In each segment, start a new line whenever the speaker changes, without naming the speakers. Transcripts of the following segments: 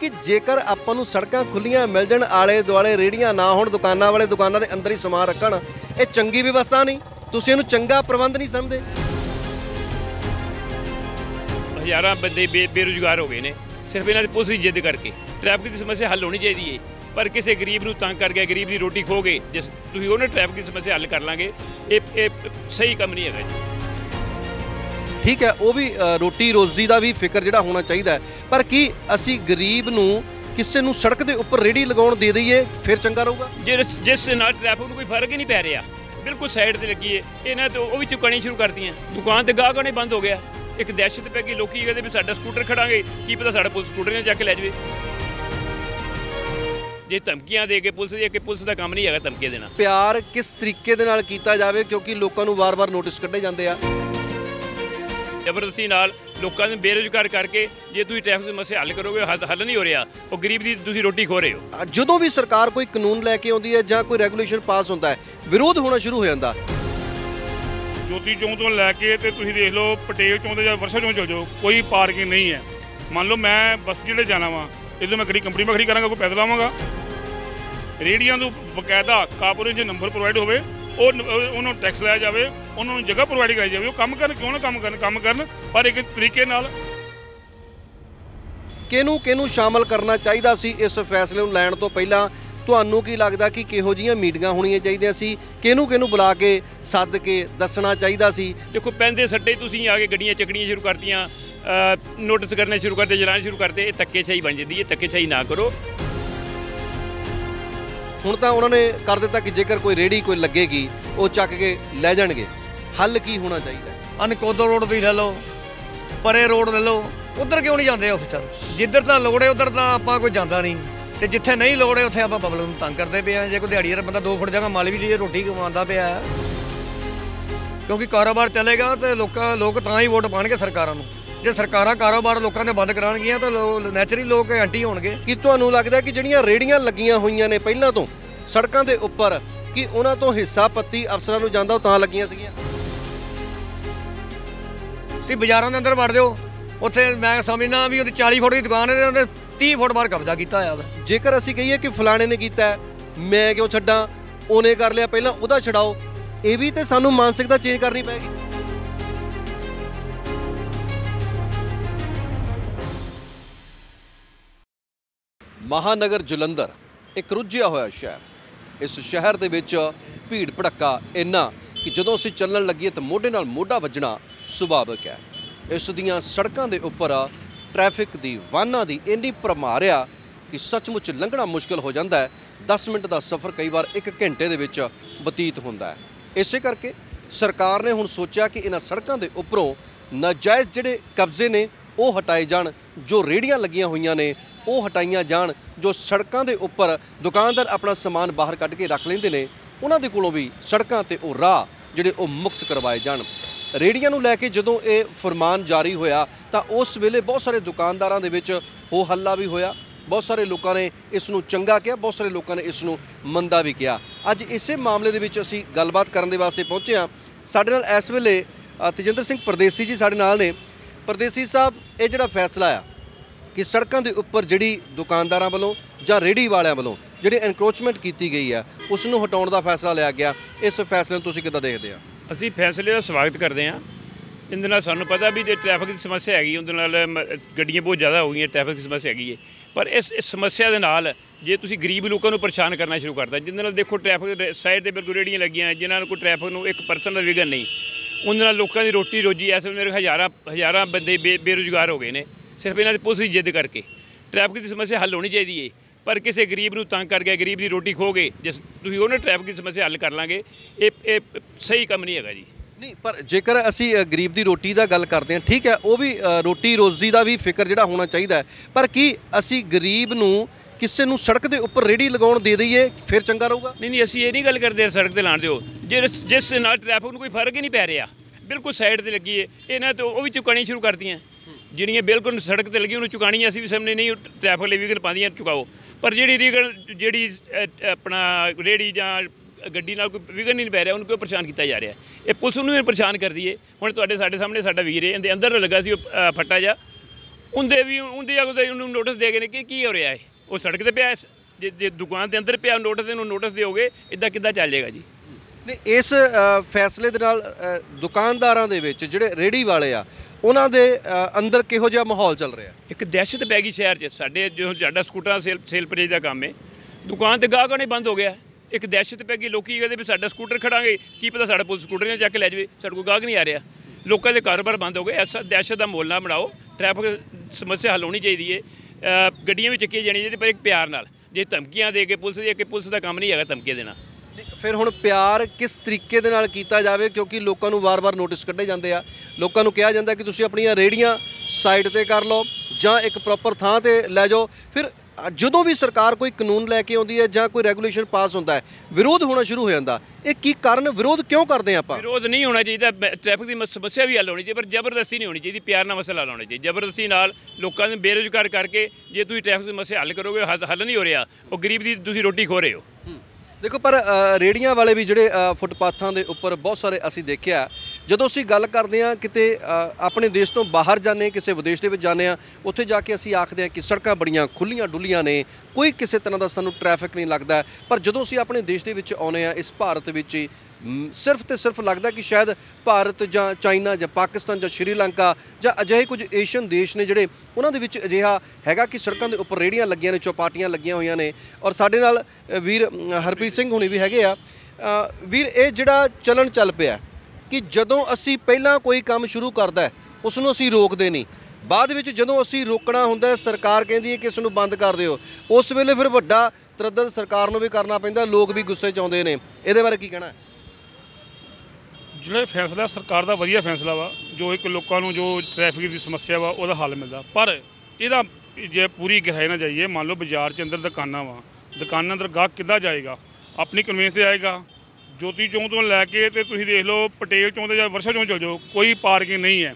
ਕਿ ਜੇਕਰ ਆਪਾਂ ਨੂੰ ਸੜਕਾਂ ਖੁੱਲੀਆਂ ਮਿਲ ਜਾਣ, ਆਲੇ ਦੁਆਲੇ ਰੇੜੀਆਂ ਨਾ ਹੋਣ, ਦੁਕਾਨਾਂ ਵਾਲੇ ਦੁਕਾਨਾਂ ਦੇ ਅੰਦਰ ਹੀ ਸਮਾਨ ਰੱਖਣ, ਇਹ ਚੰਗੀ ਵਿਵਸਥਾ ਨਹੀਂ? ਤੁਸੀਂ ਇਹਨੂੰ ਚੰਗਾ ਪ੍ਰਬੰਧ ਨਹੀਂ ਸਮਝਦੇ?
ਹਜ਼ਾਰਾਂ ਬੰਦੇ ਬੇ ਬੇਰੁਜ਼ਗਾਰ ਹੋ ਗਏ ਨੇ। ਸਿਰਫ ਇਹਨਾਂ ਦੀ ਪੁਲਿਸ ਦੀ ਜਿੱਦ ਕਰਕੇ। ਟ੍ਰੈਫਿਕ ਦੀ ਸਮੱਸਿਆ ਹੱਲ ਹੋਣੀ ਚਾਹੀਦੀ ਹੈ ਪਰ ਕਿਸੇ ਗਰੀਬ ਨੂੰ ਤੰਗ ਕਰ ਗਿਆ ਗਰੀਬ ਦੀ ਰੋਟੀ ਖੋ ਗਏ ਜਿਸ ਤੁਸੀਂ ਉਹਨੇ ਟ੍ਰੈਫਿਕ ਦੀ ਸਮੱਸਿਆ ਹੱਲ ਕਰ ਲਾਂਗੇ, ਇਹ ਇਹ ਸਹੀ ਕੰਮ ਨਹੀਂ ਹੈਗਾ ਜੀ।
ਠੀਕ ਹੈ ਉਹ ਵੀ ਰੋਟੀ ਰੋਜ਼ੀ ਦਾ ਵੀ ਫਿਕਰ ਜਿਹੜਾ ਹੋਣਾ ਚਾਹੀਦਾ ਹੈ। ਪਰ ਕੀ ਅਸੀਂ ਗਰੀਬ ਨੂੰ ਕਿਸੇ ਨੂੰ ਸੜਕ ਦੇ ਉੱਪਰ ਰੇੜੀ ਲਗਾਉਣ ਦੇ ਦਈਏ ਫਿਰ ਚੰਗਾ ਰਹੂਗਾ?
ਜਿਸ ਜਿਸ ਨਾਲ ਟ੍ਰੈਫਿਕ ਨੂੰ ਕੋਈ ਫ਼ਰਕ ਹੀ ਨਹੀਂ ਪੈ ਰਿਹਾ। ਬਿਲਕੁਲ ਸਾਈਡ ਤੇ ਲੱਗੀ ਹੈ ਇਹਨਾਂ ਤੋਂ ਉਹ ਵੀ ਚੁਕਾਣੀ ਸ਼ੁਰੂ ਕਰਤੀਆਂ। ਦੁਕਾਨ ਤੇ ਗਾਹਕਾਂ ਨੇ ਬੰਦ ਹੋ ਗਿਆ। ਇੱਕ ਦਹਿਸ਼ਤ ਪੈ ਗਈ। ਲੋਕੀ ਕਹਿੰਦੇ ਵੀ ਸਾਡਾ ਸਕੂਟਰ ਖੜਾਂਗੇ। ਕੀ ਪਤਾ ਸਾਡਾ ਪੁਲਿਸ ਸਕੂਟਰ ਨੇ ਚੱਕ ਕੇ ਲੈ ਜਾਵੇ। ਜੇ ਧਮਕੀਆਂ ਦੇ ਕੇ ਪੁਲਿਸ ਦੀ ਕਿ ਪੁਲਿਸ ਦਾ ਕੰਮ ਨਹੀਂ ਹੈਗਾ ਧਮਕੀਆਂ ਦੇਣਾ।
ਪਿਆਰ ਕਿਸ ਤਰੀਕੇ ਦੇ ਨਾਲ ਕੀਤਾ ਜਾਵੇ? ਕਿਉਂਕਿ ਲੋਕਾਂ ਨੂੰ ਵਾਰ-ਵਾਰ ਨੋਟਿਸ ਕੱਢੇ ਜਾਂਦੇ ਆ।
ਜ਼ਬਰਦਸਤੀ ਨਾਲ ਲੋਕਾਂ ਨੂੰ ਬੇਰੁਜ਼ਗਾਰ ਕਰਕੇ ਜੇ ਤੁਸੀਂ ਟ੍ਰੈਫਿਕ ਦੀ ਸਮੱਸਿਆ ਹੱਲ ਕਰੋਗੇ ਹੱਲ ਨਹੀਂ ਹੋ ਰਿਹਾ ਉਹ ਗਰੀਬ ਦੀ ਤੁਸੀਂ ਰੋਟੀ ਖੋ ਰਹੇ ਹੋ।
ਜਦੋਂ ਵੀ ਸਰਕਾਰ ਕੋਈ ਕਾਨੂੰਨ ਲੈ ਕੇ ਆਉਂਦੀ ਹੈ ਜਾਂ ਕੋਈ ਰੈਗੂਲੇਸ਼ਨ ਪਾਸ ਹੁੰਦਾ ਹੈ ਵਿਰੋਧ ਹੋਣਾ ਸ਼ੁਰੂ ਹੋ ਜਾਂਦਾ।
ਜੋਤੀ ਚੌਂਕ ਤੋਂ ਲੈ ਕੇ ਤੇ ਤੁਸੀਂ ਦੇਖ ਲਓ ਪਟੇਲ ਚੌਂਕ ਤੇ ਜਾਂ ਵਰਸ਼ਾ ਚੌਂਕ ਚਲ ਜਾਓ ਕੋਈ ਪਾਰਕਿੰਗ ਨਹੀਂ ਹੈ। ਮੰਨ ਲਓ ਮੈਂ ਬਸਤੀ ਜਿਹੜੇ ਜਾਣਾ ਵਾਂ ਇਹਦੋਂ ਮੈਂ ਗੱਡੀ ਕੰਪਨੀ ਮੈਂ ਖੜੀ ਕਰਾਂਗਾ ਕੋਈ ਪੈਦਲ ਆਵਾਂਗਾ ਰੇੜੀਆਂ ਨੂੰ ਬਕਾਇਦਾ ਕਾਰਪੋਰੇਸ਼ਨ ਨੰਬਰ ਪ੍ਰੋਵਾਈਡ ਹੋਵੇ ਉਹ ਉਹਨਾਂ ਨੂੰ ਟੈਕਸ ਲਾਇਆ ਜਾਵੇ ਉਹਨਾਂ ਨੂੰ ਜਗ੍ਹਾ ਪ੍ਰੋਵਾਈਡ ਕਰਾਈ ਜਾਵੇ ਉਹ ਕੰਮ ਕਰਨ ਕਿਉਂ ਨਾ ਕੰਮ ਕਰਨ ਕੰਮ ਕਰਨ ਪਰ ਇੱਕ ਤਰੀਕੇ ਨਾਲ
ਕਿਹਨੂੰ ਕਿਹਨੂੰ ਸ਼ਾਮਲ ਕਰਨਾ ਚਾਹੀਦਾ ਸੀ ਇਸ ਫੈਸਲੇ ਨੂੰ ਲੈਣ ਤੋਂ ਪਹਿਲਾਂ? ਤੁਹਾਨੂੰ ਕੀ ਲੱਗਦਾ ਕਿ ਕਿਹੋ ਜੀਆਂ ਮੀਟਿੰਗਾਂ ਹੋਣੀਆਂ ਚਾਹੀਦੀਆਂ ਸੀ? ਕਿਹਨੂੰ ਕਿਹਨੂੰ ਬੁਲਾ ਕੇ ਸੱਦ ਕੇ ਦੱਸਣਾ ਚਾਹੀਦਾ ਸੀ?
ਦੇਖੋ ਪੈਂਦੇ ਸੱਟੇ ਤੁਸੀਂ ਆ ਕੇ ਗੱਡੀਆਂ ਚੱਕਣੀਆਂ ਸ਼ੁਰੂ ਕਰਤੀਆਂ ਨੋਟਿਸ ਕਰਨੇ ਸ਼ੁਰੂ ਕਰਤੇ ਚਲਾਨ ਸ਼ੁਰੂ ਕਰਤੇ ਇਹ ਧੱਕੇਸ਼ਾਹੀ ਬਣ ਜਾਂਦੀ ਹੈ ਧੱਕੇਸ਼ਾਹੀ ਨਾ ਕਰੋ।
ਹੁਣ ਤਾਂ ਉਹਨਾਂ ਨੇ ਕਰ ਦਿੱਤਾ ਕਿ ਜੇਕਰ ਕੋਈ ਰੇੜੀ ਕੋਈ ਲੱਗੇਗੀ, ਉਹ ਚੱਕ ਕੇ ਲੈ ਜਾਣਗੇ। ਹੱਲ ਕੀ ਹੋਣਾ ਚਾਹੀਦਾ? ਅਨਕੋਦੋ
ਅਨਕੋਦਰ ਰੋਡ ਵੀ ਲੈ ਲਓ, ਪਰੇ ਰੋਡ ਲੈ ਲਓ, ਉਧਰ ਕਿਉਂ ਨਹੀਂ ਜਾਂਦੇ ਅਫਸਰ ਜਿੱਧਰ ਤਾਂ ਲੋੜ ਹੈ, ਉਧਰ ਤਾਂ ਆਪਾਂ ਕੋਈ ਜਾਂਦਾ ਨਹੀਂ। ਤੇ ਜਿੱਥੇ ਨਹੀਂ ਲੋੜ ਹੈ, ਉੱਥੇ ਆਪਾਂ ਪਬਲਿਕ ਨੂੰ ਤੰਗ ਕਰਦੇ ਪਏ ਆ। ਜੇ ਕੋਈ ਦਿਹਾੜੀਦਾਰ ਬੰਦਾ 2 ਫੁੱਟ ਜਗ੍ਹਾ ਮਾਲ ਵੀ ਲਈ ਰੋਟੀ ਕਮਾਉਂਦਾ ਪਿਆ। ਕਿਉਂਕਿ ਕਾਰੋਬਾਰ ਚੱਲੇਗਾ ਤੇ ਲੋਕਾਂ, ਲੋਕ ਤਾਂ ਹੀ ਵੋਟ ਪਾਣਗੇ ਸਰਕਾਰਾਂ ਨੂੰ। ਜੇ ਸਰਕਾਰਾਂ ਕਾਰੋਬਾਰ ਲੋਕਾਂ ਦੇ ਬੰਦ ਕਰਾਉਣਗੀਆਂ ਤਾਂ ਨੈਚੁਰਲੀ ਲੋਕ ਐਂਟੀ ਹੋਣਗੇ।
ਕੀ ਤੁਹਾਨੂੰ ਲੱਗਦਾ ਕਿ ਜਿਹੜੀਆਂ ਰੇੜੀਆਂ ਲੱਗੀਆਂ ਹੋਈਆਂ ਨੇ ਪਹਿਲਾਂ ਤੋਂ ਸੜਕਾਂ ਦੇ ਉੱਪਰ ਕਿ ਉਹਨਾਂ ਤੋਂ ਹਿੱਸਾ ਪੱਤੀ ਅਫਸਰਾਂ ਨੂੰ ਜਾਂਦਾ ਉਹ ਤਾਂ ਲੱਗੀਆਂ ਸੀਗੀਆਂ?
ਤੇ ਬਾਜ਼ਾਰਾਂ ਦੇ ਅੰਦਰ ਵੜ ਜਾਓ ਉੱਥੇ ਮੈਂ ਸਮਝਦਾ ਵੀ ਉਹਦੀ 40 ਫੁੱਟ ਦੀ ਦੁਕਾਨ ਹੈ ਤੇ ਉਹਨੇ 30 ਫੁੱਟ ਬਾਹਰ ਕਬਜ਼ਾ ਕੀਤਾ ਹੋਇਆ ਵਾ।
ਜੇਕਰ ਅਸੀਂ ਕਹੀਏ ਕਿ ਫਲਾਣੇ ਨੇ ਕੀਤਾ ਮੈਂ ਕਿਉਂ ਛੱਡਾਂ? ਉਹਨੇ ਕਰ ਲਿਆ ਪਹਿਲਾਂ ਉਹਦਾ ਛਡਾਓ। ਇਹ ਵੀ ਤੇ ਸਾਨੂੰ ਮਾਨਸਿਕਤਾ ਚੇਂਜ ਕਰਨੀ ਪੈਗੀ ਮਹਾਨਗਰ ਜਲੰਧਰ ਇੱਕ ਰੁੱਝਿਆ ਹੋਇਆ ਸ਼ਹਿਰ। ਇਸ ਸ਼ਹਿਰ ਦੇ ਵਿੱਚ ਭੀੜ ਭੜੱਕਾ ਇੰਨਾ ਕਿ ਜਦੋਂ ਅਸੀਂ ਚੱਲਣ ਲੱਗੀਏ ਤਾਂ ਮੋਢੇ ਨਾਲ ਮੋਢਾ ਵੱਜਣਾ ਸੁਭਾਵਿਕ ਹੈ। ਇਸ ਦੀਆਂ ਸੜਕਾਂ ਦੇ ਉੱਪਰ ਟ੍ਰੈਫਿਕ ਦੀ ਵਾਹਨਾਂ ਦੀ ਇੰਨੀ ਭਰਮਾਰ ਆ ਕਿ ਸੱਚਮੁੱਚ ਲੰਘਣਾ ਮੁਸ਼ਕਲ ਹੋ ਜਾਂਦਾ ਹੈ। 10 ਮਿੰਟ ਦਾ ਸਫ਼ਰ ਕਈ ਵਾਰ 1 ਘੰਟੇ ਦੇ ਵਿੱਚ ਬਤੀਤ ਹੁੰਦਾ ਹੈ। ਇਸੇ ਕਰਕੇ ਸਰਕਾਰ ਨੇ ਹੁਣ ਸੋਚਿਆ ਕਿ ਇਹਨਾਂ ਸੜਕਾਂ ਦੇ ਉੱਪਰੋਂ ਨਾਜਾਇਜ਼ ਜਿਹੜੇ ਕਬਜ਼ੇ ਨੇ ਉਹ ਹਟਾਏ ਜਾਣ, ਜੋ ਰੇੜੀਆਂ ਲੱਗੀਆਂ ਹੋਈਆਂ ਨੇ ਉਹ ਹਟਾਈਆਂ ਜਾਣ ਜੋ ਸੜਕਾਂ ਦੇ ਉੱਪਰ ਦੁਕਾਨਦਾਰ ਆਪਣਾ ਸਮਾਨ ਬਾਹਰ ਕੱਢ ਕੇ ਰੱਖ ਲੈਂਦੇ ਨੇ ਉਹਨਾਂ ਦੇ ਕੋਲੋਂ ਵੀ ਸੜਕਾਂ ਤੇ ਉਹ ਰਾਹ ਜਿਹੜੇ ਉਹ ਮੁਕਤ ਕਰਵਾਏ ਜਾਣ। ਰੇੜੀਆਂ ਨੂੰ ਲੈ ਕੇ ਜਦੋਂ ਇਹ ਫਰਮਾਨ ਜਾਰੀ ਹੋਇਆ ਤਾਂ ਉਸ ਵੇਲੇ ਬਹੁਤ ਸਾਰੇ ਦੁਕਾਨਦਾਰਾਂ ਦੇ ਵਿੱਚ ਹੋ ਹੱਲਾ ਵੀ ਹੋਇਆ। ਬਹੁਤ ਸਾਰੇ ਲੋਕਾਂ ਨੇ ਇਸ ਨੂੰ ਚੰਗਾ ਕਿਹਾ ਬਹੁਤ ਸਾਰੇ ਲੋਕਾਂ ਨੇ ਇਸ ਨੂੰ ਮੰਦਾ ਵੀ ਕਿਹਾ। ਅੱਜ ਇਸੇ ਮਾਮਲੇ ਦੇ ਵਿੱਚ ਅਸੀਂ ਗੱਲਬਾਤ ਕਰਨ ਦੇ ਵਾਸਤੇ ਪਹੁੰਚੇ ਹਾਂ। ਸਾਡੇ ਨਾਲ ਇਸ ਵੇਲੇ ਅ, ਤੇਜਿੰਦਰ ਸਿੰਘ ਪਰਦੇਸੀ ਜੀ ਸਾਡੇ ਨਾਲ ਨੇ। ਪਰਦੇਸੀ ਸਾਹਿਬ ਇਹ ਜਿਹੜਾ ਫੈਸਲਾ ਆ ਕਿ ਸੜਕਾਂ ਦੇ ਉੱਪਰ ਜਿਹੜੀ ਦੁਕਾਨਦਾਰਾਂ ਵੱਲੋਂ ਜਾਂ ਰੇੜੀ ਵਾਲਿਆਂ ਵੱਲੋਂ ਜਿਹੜੀ ਐਨਕਰੋਚਮੈਂਟ ਕੀਤੀ ਗਈ ਆ ਉਸ ਨੂੰ ਹਟਾਉਣ ਦਾ ਫੈਸਲਾ ਲਿਆ ਗਿਆ। ਇਸ ਫੈਸਲੇ ਨੂੰ ਤੁਸੀਂ ਕਿੱਦਾਂ ਦੇਖਦੇ ਆ
ਅਸੀਂ ਫੈਸਲੇ ਦਾ ਸਵਾਗਤ ਕਰਦੇ ਹਾਂ। ਇਹਦੇ ਨਾਲ ਸਾਨੂੰ ਪਤਾ ਵੀ ਜੇ ਟ੍ਰੈਫਿਕ ਦੀ ਸਮੱਸਿਆ ਹੈਗੀ, ਉਹਦੇ ਨਾਲ ਮ- ਗੱਡੀਆਂ ਬਹੁਤ ਜ਼ਿਆਦਾ ਹੋ ਗਈਆਂ ਟ੍ਰੈਫਿਕ ਦੀ ਸਮੱਸਿਆ ਹੈਗੀ ਹੈ। ਪਰ ਇਸ ਇਸ ਸਮੱਸਿਆ ਦੇ ਨਾਲ ਜੇ ਤੁਸੀਂ ਗਰੀਬ ਲੋਕਾਂ ਨੂੰ ਪਰੇਸ਼ਾਨ ਕਰਨਾ ਸ਼ੁਰੂ ਕਰਤਾ, ਜਿਹਦੇ ਨਾਲ ਦੇਖੋ ਟ੍ਰੈਫਿਕ ਸਾਈਡ ਤੇ ਬਿਲਕੁਲ ਰੇੜੀਆਂ ਲੱਗੀਆਂ ਜਿਨ੍ਹਾਂ ਨੂੰ ਕੋਈ ਟ੍ਰੈਫਿਕ ਨੂੰ ਇੱਕ ਪਰਸਨ ਦਾ ਵਿਗਨ ਨਹੀਂ। ਉਹਦੇ ਨਾਲ ਲੋਕਾਂ ਦੀ ਰੋਟੀ ਰੋਜੀ ਐਸੇ ਮੇਰੇ ਹਜ਼ਾਰਾਂ ਹਜ਼ਾਰਾਂ ਬੰਦੇ ਬੇ- ਬੇਰੁਜ਼ਗਾਰ ਹੋ ਗਏ ਨੇ। ਸਿਰਫ ਇਹਨਾਂ ਦੀ ਪੁਲਿਸ ਦੀ ਜਿੱਦ ਕਰਕੇ। ਟ੍ਰੈਫਿਕ ਦੀ ਸਮੱਸਿਆ ਹੱਲ ਹੋਣੀ ਚਾਹੀਦੀ ਹੈ ਪਰ ਕਿਸੇ ਗਰੀਬ ਨੂੰ ਤੰਗ ਕਰ ਗਿਆ ਗਰੀਬ ਦੀ ਰੋਟੀ ਖੋ ਗਏ ਜਿਸ ਤੁਸੀਂ ਉਹਨੇ ਟ੍ਰੈਫਿਕ ਦੀ ਸਮੱਸਿਆ ਹੱਲ ਕਰ ਲਾਂਗੇ ਇਹ ਇਹ ਸਹੀ ਕੰਮ ਨਹੀਂ ਹੈਗਾ ਜੀ।
ਨਹੀਂ ਪਰ ਜੇਕਰ ਅਸੀਂ ਗਰੀਬ ਦੀ ਰੋਟੀ ਦਾ ਗੱਲ ਕਰਦੇ ਹਾਂ ਠੀਕ ਹੈ ਉਹ ਵੀ ਰੋਟੀ ਰੋਜ਼ੀ ਦਾ ਵੀ ਫਿਕਰ ਜਿਹੜਾ ਹੋਣਾ ਚਾਹੀਦਾ ਪਰ ਕੀ ਅਸੀਂ ਗਰੀਬ ਨੂੰ ਕਿਸੇ ਨੂੰ ਸੜਕ ਦੇ ਉੱਪਰ ਰੇੜੀ ਲਗਾਉਣ ਦੇ ਦਈਏ ਫਿਰ ਚੰਗਾ ਰਹੂਗਾ?
ਨਹੀਂ ਨਹੀਂ ਅਸੀਂ ਇਹ ਨਹੀਂ ਗੱਲ ਕਰਦੇ ਸੜਕ ਤੇ ਲਾਣ ਦਿਓ। ਜਿਸ ਜਿਸ ਨਾਲ ਟ੍ਰੈਫਿਕ ਨੂੰ ਕੋਈ ਫ਼ਰਕ ਹੀ ਨਹੀਂ ਪੈ ਰਿਹਾ। ਬਿਲਕੁਲ ਸਾਈਡ ਤੇ ਲੱਗੀ ਏ। ਇਹਨਾਂ ਤੋਂ ਉਹ ਵੀ ਚੁਕਾਣੀ ਸ਼ੁਰੂ ਕਰਤੀਆਂ। ਜਿਹੜੀਆਂ ਬਿਲਕੁਲ ਸੜਕ ਤੇ ਲੱਗੀ ਉਹਨੂੰ ਚੁਕਾਣੀ ਅਸੀਂ ਵੀ ਸਾਹਮਣੇ ਨਹੀਂ, ਟ੍ਰੈਫਿਕ ਲਈ ਵਿਗਨ ਪਾਉਂਦੀਆਂ, ਚੁਕਾਓ। ਪਰ ਜਿਹੜੀ ਰੀਗਲ ਜਿਹੜੀ ਆਪਣਾ ਰੇੜੀ ਜਾਂ ਗੱਡੀ ਨਾਲ ਕੋਈ ਵਿਗਨ ਨਹੀਂ ਪੈ ਰਿਹਾ, ਉਹਨੂੰ ਕੋਈ ਪਰੇਸ਼ਾਨ ਕੀਤਾ ਜਾ ਰਿਹਾ? ਇਹ ਪੁਲਿਸ ਨੂੰ ਵੀ ਪਰੇਸ਼ਾਨ ਕਰਦੀ ਏ। ਹੁਣ ਤੁਹਾਡੇ ਸਾਡੇ ਸਾਹਮਣੇ ਸਾਡਾ ਵੀਰ ਏ, ਇਹਦੇ ਅੰਦਰ ਲੱਗਾ ਸੀ ਉਹ ਫੱਟਾ ਜਾ ਉਹਦੇ ਵੀ, ਉਹਦੇ ਅਗਦੇ ਉਹਨੂੰ ਨੋਟਿਸ ਦੇ ਗਏ ਨੇ ਕਿ ਕੀ ਹੋ ਰਿਹਾ ਹੈ ਉਹ ਸੜਕ ਤੇ ਪਿਆ ਹੈ। ਜੇ ਜੇ ਦੁਕਾਨ ਦੇ ਅੰਦਰ ਪਿਆ ਨੋਟਿਸ ਇਹਨੂੰ ਨੋਟਿਸ ਦਿਓਗੇ ਇਦਾਂ ਕਿੱਦਾਂ ਚੱਲ ਚੱਲੇਗਾ ਜੀ?
ਨਹੀਂ, ਇਸ ਫੈਸਲੇ ਦੇ ਨਾਲ ਦੁਕਾਨਦਾਰਾਂ ਦੇ ਵਿੱਚ ਜਿਹੜੇ ਰੇੜੀ ਵਾਲੇ ਆ ਉਹਨਾਂ ਦੇ ਅੰਦਰ ਕਿਹੋ ਜਿਹਾ ਮਾਹੌਲ ਚੱਲ ਰਿਹਾ?
ਇੱਕ ਦਹਿਸ਼ਤ ਪੈ ਗਈ ਸ਼ਹਿਰ 'ਚ, ਸਾਡੇ ਜੋ ਸਾਡਾ ਸਕੂਟਰਾਂ ਸੇਲ ਸੇਲ ਪਰੇਜ ਦਾ ਕੰਮ ਹੈ ਦੁਕਾਨ ਤੇ ਗਾਹਕ ਆਉਣੇ ਬੰਦ ਹੋ ਗਿਆ। ਇੱਕ ਦਹਿਸ਼ਤ ਪੈ ਗਈ, ਲੋਕੀ ਕਹਿੰਦੇ ਵੀ ਸਾਡਾ ਸਕੂਟਰ ਖੜਾਂਗੇ, ਕੀ ਪਤਾ ਸਾਡਾ ਪੁਲਿਸ ਸਕੂਟਰ ਨੇ ਚੱਕ ਕੇ ਲੈ ਜਾਵੇ, ਸਾਡੇ ਕੋਲ ਗਾਹਕ ਨਹੀਂ ਆ ਰਿਹਾ। ਲੋਕਾਂ ਦੇ ਕਾਰੋਬਾਰ ਬੰਦ ਹੋ ਗਏ ਐਸਾ ਦਹਿਸ਼ਤ ਦਾ ਮੁੱਲ ਨਾ ਬਣਾਓ, ਟ੍ਰੈਫਿਕ ਸਮੱਸਿਆ ਹੱਲ ਹੋਣੀ ਚਾਹੀਦੀ ਹੈ ਗੱਡੀਆਂ ਵੀ ਚੱਕੀਆਂ ਜਾਣੀਆਂ ਚਾਹੀਦੀਆਂ, ਪਰ ਇੱਕ ਪਿਆਰ ਨਾਲ। ਜੇ ਧਮਕੀਆਂ ਦੇ ਕੇ ਪੁਲਿਸ ਦੇ ਅੱਗੇ ਪੁਲਿਸ ਦਾ ਕੰਮ ਨਹੀਂ ਹੈਗਾ ਧਮਕੀਆਂ ਦੇਣਾ।
ਫਿਰ ਹੁਣ ਪਿਆਰ ਕਿਸ ਤਰੀਕੇ ਦੇ ਨਾਲ ਕੀਤਾ ਜਾਵੇ ਕਿਉਂਕਿ ਲੋਕਾਂ ਨੂੰ ਵਾਰ-ਵਾਰ ਨੋਟਿਸ ਕੱਢੇ ਜਾਂਦੇ ਆ। ਲੋਕਾਂ ਨੂੰ ਕਿਹਾ ਜਾਂਦਾ ਕਿ ਤੁਸੀਂ ਆਪਣੀਆਂ ਰੇੜੀਆਂ ਸਾਈਡ ਤੇ ਕਰ ਲਓ ਜਾਂ ਇੱਕ ਪ੍ਰੋਪਰ ਥਾਂ ਤੇ ਲੈ ਜਾਓ। ਫਿਰ ਜਦੋਂ ਵੀ ਸਰਕਾਰ ਕੋਈ ਕਾਨੂੰਨ ਲੈ ਕੇ ਆਉਂਦੀ ਹੈ ਜਾਂ ਕੋਈ ਰੈਗੂਲੇਸ਼ਨ ਪਾਸ ਹੁੰਦਾ ਹੈ ਵਿਰੋਧ ਹੋਣਾ ਸ਼ੁਰੂ ਹੋ ਜਾਂਦਾ। ਇਹ ਕੀ ਕਾਰਨ ਵਿਰੋਧ ਕਿਉਂ ਕਰਦੇ ਆ ਆਪਾਂ?
ਵਿਰੋਧ ਨਹੀਂ ਹੋਣਾ ਚਾਹੀਦਾ ਟ੍ਰੈਫਿਕ ਦੀ ਮਸ- ਸਮੱਸਿਆ ਵੀ ਹੱਲ ਹੋਣੀ ਚਾਹੀਦੀ ਪਰ ਜ਼ਬਰਦਸਤੀ ਨਹੀਂ ਹੋਣੀ ਚਾਹੀਦੀ ਪਿਆਰ ਨਾਲ ਮਸਲਾ ਹੱਲ ਹੋਣਾ ਚਾਹੀਦਾ। ਜ਼ਬਰਦਸਤੀ ਨਾਲ ਲੋਕਾਂ ਨੂੰ ਬੇਰੁਜ਼ਗਾਰ ਕਰਕੇ ਜੇ ਤੁਸੀਂ ਟ੍ਰੈਫਿਕ ਦੀ ਸਮੱਸਿਆ ਹੱਲ ਕਰੋਗੇ ਹੱਲ ਨਹੀਂ ਹੋ ਰਿਹਾ ਉਹ ਗਰੀਬ ਦੀ ਤੁਸੀਂ ਰੋਟੀ ਖੋ ਰਹੇ ਹੋ।
ਦੇਖੋ ਪਰ ਅ, ਰੇੜੀਆਂ ਵਾਲੇ ਵੀ ਜਿਹੜੇ ਫੁੱਟਪਾਥਾਂ ਦੇ ਉੱਪਰ ਬਹੁਤ ਸਾਰੇ ਅਸੀਂ ਦੇਖਿਆ। ਜਦੋਂ ਅਸੀਂ ਗੱਲ ਕਰਦੇ ਹਾਂ ਕਿਤੇ ਆਪਣੇ ਦੇਸ਼ ਤੋਂ ਬਾਹਰ ਜਾਂਦੇ ਕਿਸੇ ਵਿਦੇਸ਼ ਦੇ ਵਿੱਚ ਜਾਂਦੇ ਹਾਂ ਉੱਥੇ ਜਾ ਕੇ ਅਸੀਂ ਆਖਦੇ ਹਾਂ ਕਿ ਸੜਕਾਂ ਬੜੀਆਂ ਖੁੱਲੀਆਂ ਡੁੱਲੀਆਂ ਨੇ ਕੋਈ ਕਿਸੇ ਤਰ੍ਹਾਂ ਦਾ ਸਾਨੂੰ ਟ੍ਰੈਫਿਕ ਨਹੀਂ ਲੱਗਦਾ। ਪਰ ਜਦੋਂ ਅਸੀਂ ਆਪਣੇ ਦੇਸ਼ ਦੇ ਵਿੱਚ ਆਉਨੇ ਆ ਇਸ ਭਾਰਤ ਵਿੱਚ ਹੀ ਸਿਰਫ ਤੇ ਸਿਰਫ ਲੱਗਦਾ ਕਿ ਸ਼ਾਇਦ ਭਾਰਤ ਜਾਂ ਚਾਈਨਾ ਜਾਂ ਪਾਕਿਸਤਾਨ ਜਾਂ ਸ਼੍ਰੀਲੰਕਾ ਜਾਂ ਅਜਿਹੇ ਕੁਝ ਏਸ਼ੀਅਨ ਦੇਸ਼ ਨੇ ਜਿਹੜੇ ਉਹਨਾਂ ਦੇ ਵਿੱਚ ਅਜਿਹਾ ਹੈਗਾ ਕਿ ਸੜਕਾਂ ਦੇ ਉੱਪਰ ਰੇੜੀਆਂ ਲੱਗੀਆਂ ਨੇ ਚੌਪਾਟੀਆਂ ਲੱਗੀਆਂ ਹੋਈਆਂ ਨੇ ਔਰ ਸਾਡੇ ਨਾਲ ਵੀਰ ਹਰਪ੍ਰੀਤ ਸਿੰਘ ਹੁਣੀ ਵੀ ਹੈਗੇ ਆ। ਵੀਰ ਇਹ ਜਿਹੜਾ ਚਲਨ ਚੱਲ ਪਿਆ ਕਿ ਜਦੋਂ ਅਸੀਂ ਪਹਿਲਾਂ ਕੋਈ ਕੰਮ ਸ਼ੁਰੂ ਕਰਦਾ ਹੈ, ਉਸ ਨੂੰ ਅਸੀਂ ਰੋਕਦੇ ਨਹੀਂ। ਬਾਅਦ ਵਿੱਚ ਜਦੋਂ ਅਸੀਂ ਰੋਕਣਾ ਹੁੰਦਾ ਸਰਕਾਰ ਕਹਿੰਦੀ ਹੈ ਕਿ ਇਸ ਨੂੰ ਬੰਦ ਕਰ ਦਿਓ। ਉਸ ਵੇਲੇ ਫਿਰ ਵੱਡਾ ਤਰੱਦਦ ਸਰਕਾਰ ਨੂੰ ਵੀ ਕਰਨਾ ਪੈਂਦਾ ਲੋਕ ਵੀ ਗੁੱਸੇ 'ਚ ਆਉਂਦੇ ਨੇ। ਇਹਦੇ ਬਾਰੇ ਕੀ ਕਹਿਣਾ ਹੈ?
ਜਿਹੜਾ ਫੈਸਲਾ ਸਰਕਾਰ ਦਾ ਵਧੀਆ ਫੈਸਲਾ ਵਾ, ਜੋ ਇੱਕ ਲੋਕਾਂ ਨੂੰ ਜੋ ਟ੍ਰੈਫਿਕ ਦੀ ਸਮੱਸਿਆ ਵਾ, ਉਹਦਾ ਹੱਲ ਮਿਲਦਾ। ਪਰ ਇਹਦਾ ਜੇ ਪੂਰੀ ਗਹਿਰਾਈ ਨਾਲ ਜਾਈਏ, ਮੰਨ ਲਓ ਬਾਜ਼ਾਰ 'ਚ ਅੰਦਰ ਦੁਕਾਨਾਂ ਵਾ, ਦੁਕਾਨਾਂ ਅੰਦਰ ਗਾਹਕ ਕਿੱਦਾਂ ਜਾਏਗਾ? ਆਪਣੀ ਕਨਵੈਂਸ ਤੇ ਆਏਗਾ। ਜੋਤੀ ਚੌਂਕ ਤੋਂ ਲੈ ਕੇ ਤੇ ਤੁਸੀਂ ਦੇਖ ਲਓ, ਪਟੇਲ ਚੌਂਕ ਤੇ ਜਾਂ ਵਰਸ਼ਾ ਚੌਂਕ ਚਲ ਜਾਓ, ਕੋਈ ਪਾਰਕਿੰਗ ਨਹੀਂ ਹੈ।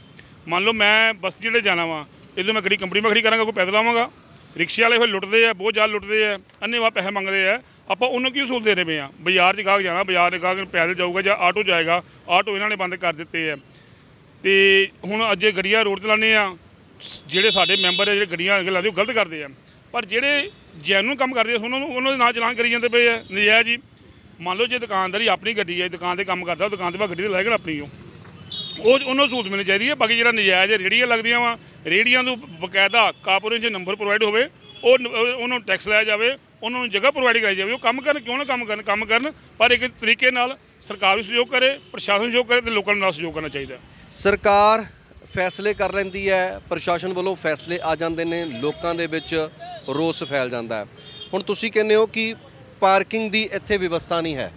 ਮੰਨ ਲਓ ਮੈਂ ਬਸਤੀ ਜਿਹੜੇ ਜਾਣਾ ਵਾ, ਇਹਦੋਂ ਮੈਂ ਗੱਡੀ ਕੰਪਨੀ ਮੈਂ ਖੜੀ ਕਰਾਂਗਾ, ਕੋਈ ਪੈਦਲ ਆਵਾਂਗਾ ਰਿਕਸ਼ੇ ਵਾਲੇ ਫਿਰ ਲੁੱਟਦੇ ਆ, ਬਹੁਤ ਜ਼ਿਆਦਾ ਲੁੱਟਦੇ ਆ ਅੰਨੇਵਾ ਪੈਸੇ ਮੰਗਦੇ ਆ। ਆਪਾਂ ਉਹਨਾਂ ਕੀ ਸਹੂਲਤ ਦੇ ਰਹੇ ਪਏ ਆ? ਬਾਜ਼ਾਰ 'ਚ ਗਾਹਕ ਜਾਣਾ, ਬਾਜ਼ਾਰ ਦੇ ਗਾਹਕ ਪੈਦਲ ਜਾਊਗਾ ਜਾਂ ਆਟੋ ਜਾਏਗਾ, ਆਟੋ ਇਹਨਾਂ ਨੇ ਬੰਦ ਕਰ ਦਿੱਤੇ ਆ। ਤੇ ਹੁਣ ਅੱਜ ਇਹ ਗੱਡੀਆਂ ਰੋਡ ਚਲਾਉਂਦੇ ਲਾਉਂਦੇ ਆ ਜਿਹੜੇ ਸਾਡੇ ਮੈਂਬਰ ਆ, ਜਿਹੜੇ ਗੱਡੀਆਂ ਅੱਗੇ ਲਾਉਂਦੇ, ਉਹ ਗਲਤ ਕਰਦੇ ਆ। ਪਰ ਜਿਹੜੇ ਜੈਨੂਨ ਕੰਮ ਕਰਦੇ ਆ ਉਹਨਾਂ ਨੂੰ ਉਹਨਾਂ ਦੇ ਨਾਲ ਚਲਾਨ ਕਰੀ ਜਾਂਦੇ ਪਏ ਆ। ਨਜਾਇਜ਼ ਜੀ ਮੰਨ ਲਓ ਜੇ ਦੁਕਾਨਦਾਰੀ ਆਪਣੀ ਗੱਡੀ ਹੈ ਦੁਕਾਨ ਤੇ ਕੰਮ ਕਰਦਾ, ਉਹ ਦੁਕਾਨ ਤੇ ਬਾ ਗੱਡੀ ਤੇ ਲਾਏਗਾ ਆਪਣੀ ਉਹ। ਉਹ ਉਹਨਾਂ ਨੂੰ ਸਹੂਲਤ ਮਿਲਣੀ ਚਾਹੀਦੀ ਹੈ। ਬਾਕੀ ਜਿਹੜਾ ਨਜਾਇਜ਼ ਰੇੜੀਆਂ ਲੱਗਦੀਆਂ ਵਾ, ਰੇੜੀਆਂ ਨੂੰ ਬਕਾਇਦਾ ਕਾਰਪੋਰੇਸ਼ਨ ਨੰਬਰ ਪ੍ਰੋਵਾਈਡ ਹੋਵੇ, ਉਹ ਨ- ਉਹ- ਉਹਨਾਂ ਨੂੰ ਟੈਕਸ ਲਾਇਆ ਜਾਵੇ, ਉਹਨਾਂ ਨੂੰ ਜਗ੍ਹਾ ਪ੍ਰੋਵਾਈਡ ਕਰਾਈ ਜਾਵੇ। ਉਹ ਕੰਮ ਕਰਨ, ਕਿਉਂ ਨਾ ਕੰਮ ਕਰਨ ਕੰਮ ਕਰਨ, ਪਰ ਇੱਕ ਤਰੀਕੇ ਨਾਲ ਸਰਕਾਰ ਵੀ ਸਹਿਯੋਗ ਕਰੇ, ਪ੍ਰਸ਼ਾਸਨ ਸਹਿਯੋਗ ਕਰੇ ਤੇ ਲੋਕਾਂ ਨੂੰ ਨਾਲ ਸਹਿਯੋਗ ਕਰਨਾ ਚਾਹੀਦਾ
ਸਰਕਾਰ ਫੈਸਲੇ ਕਰ ਲੈਂਦੀ ਹੈ, ਪ੍ਰਸ਼ਾਸਨ ਵੱਲੋਂ ਫੈਸਲੇ ਆ ਜਾਂਦੇ ਨੇ, ਲੋਕਾਂ ਦੇ ਵਿੱਚ ਰੋਸ ਫੈਲ ਜਾਂਦਾ ਹੈ। ਹੁਣ ਤੁਸੀਂ ਕਹਿੰਦੇ ਹੋ ਕਿ ਪਾਰਕਿੰਗ ਦੀ ਇੱਥੇ ਵਿਵਸਥਾ ਨਹੀਂ ਹੈ।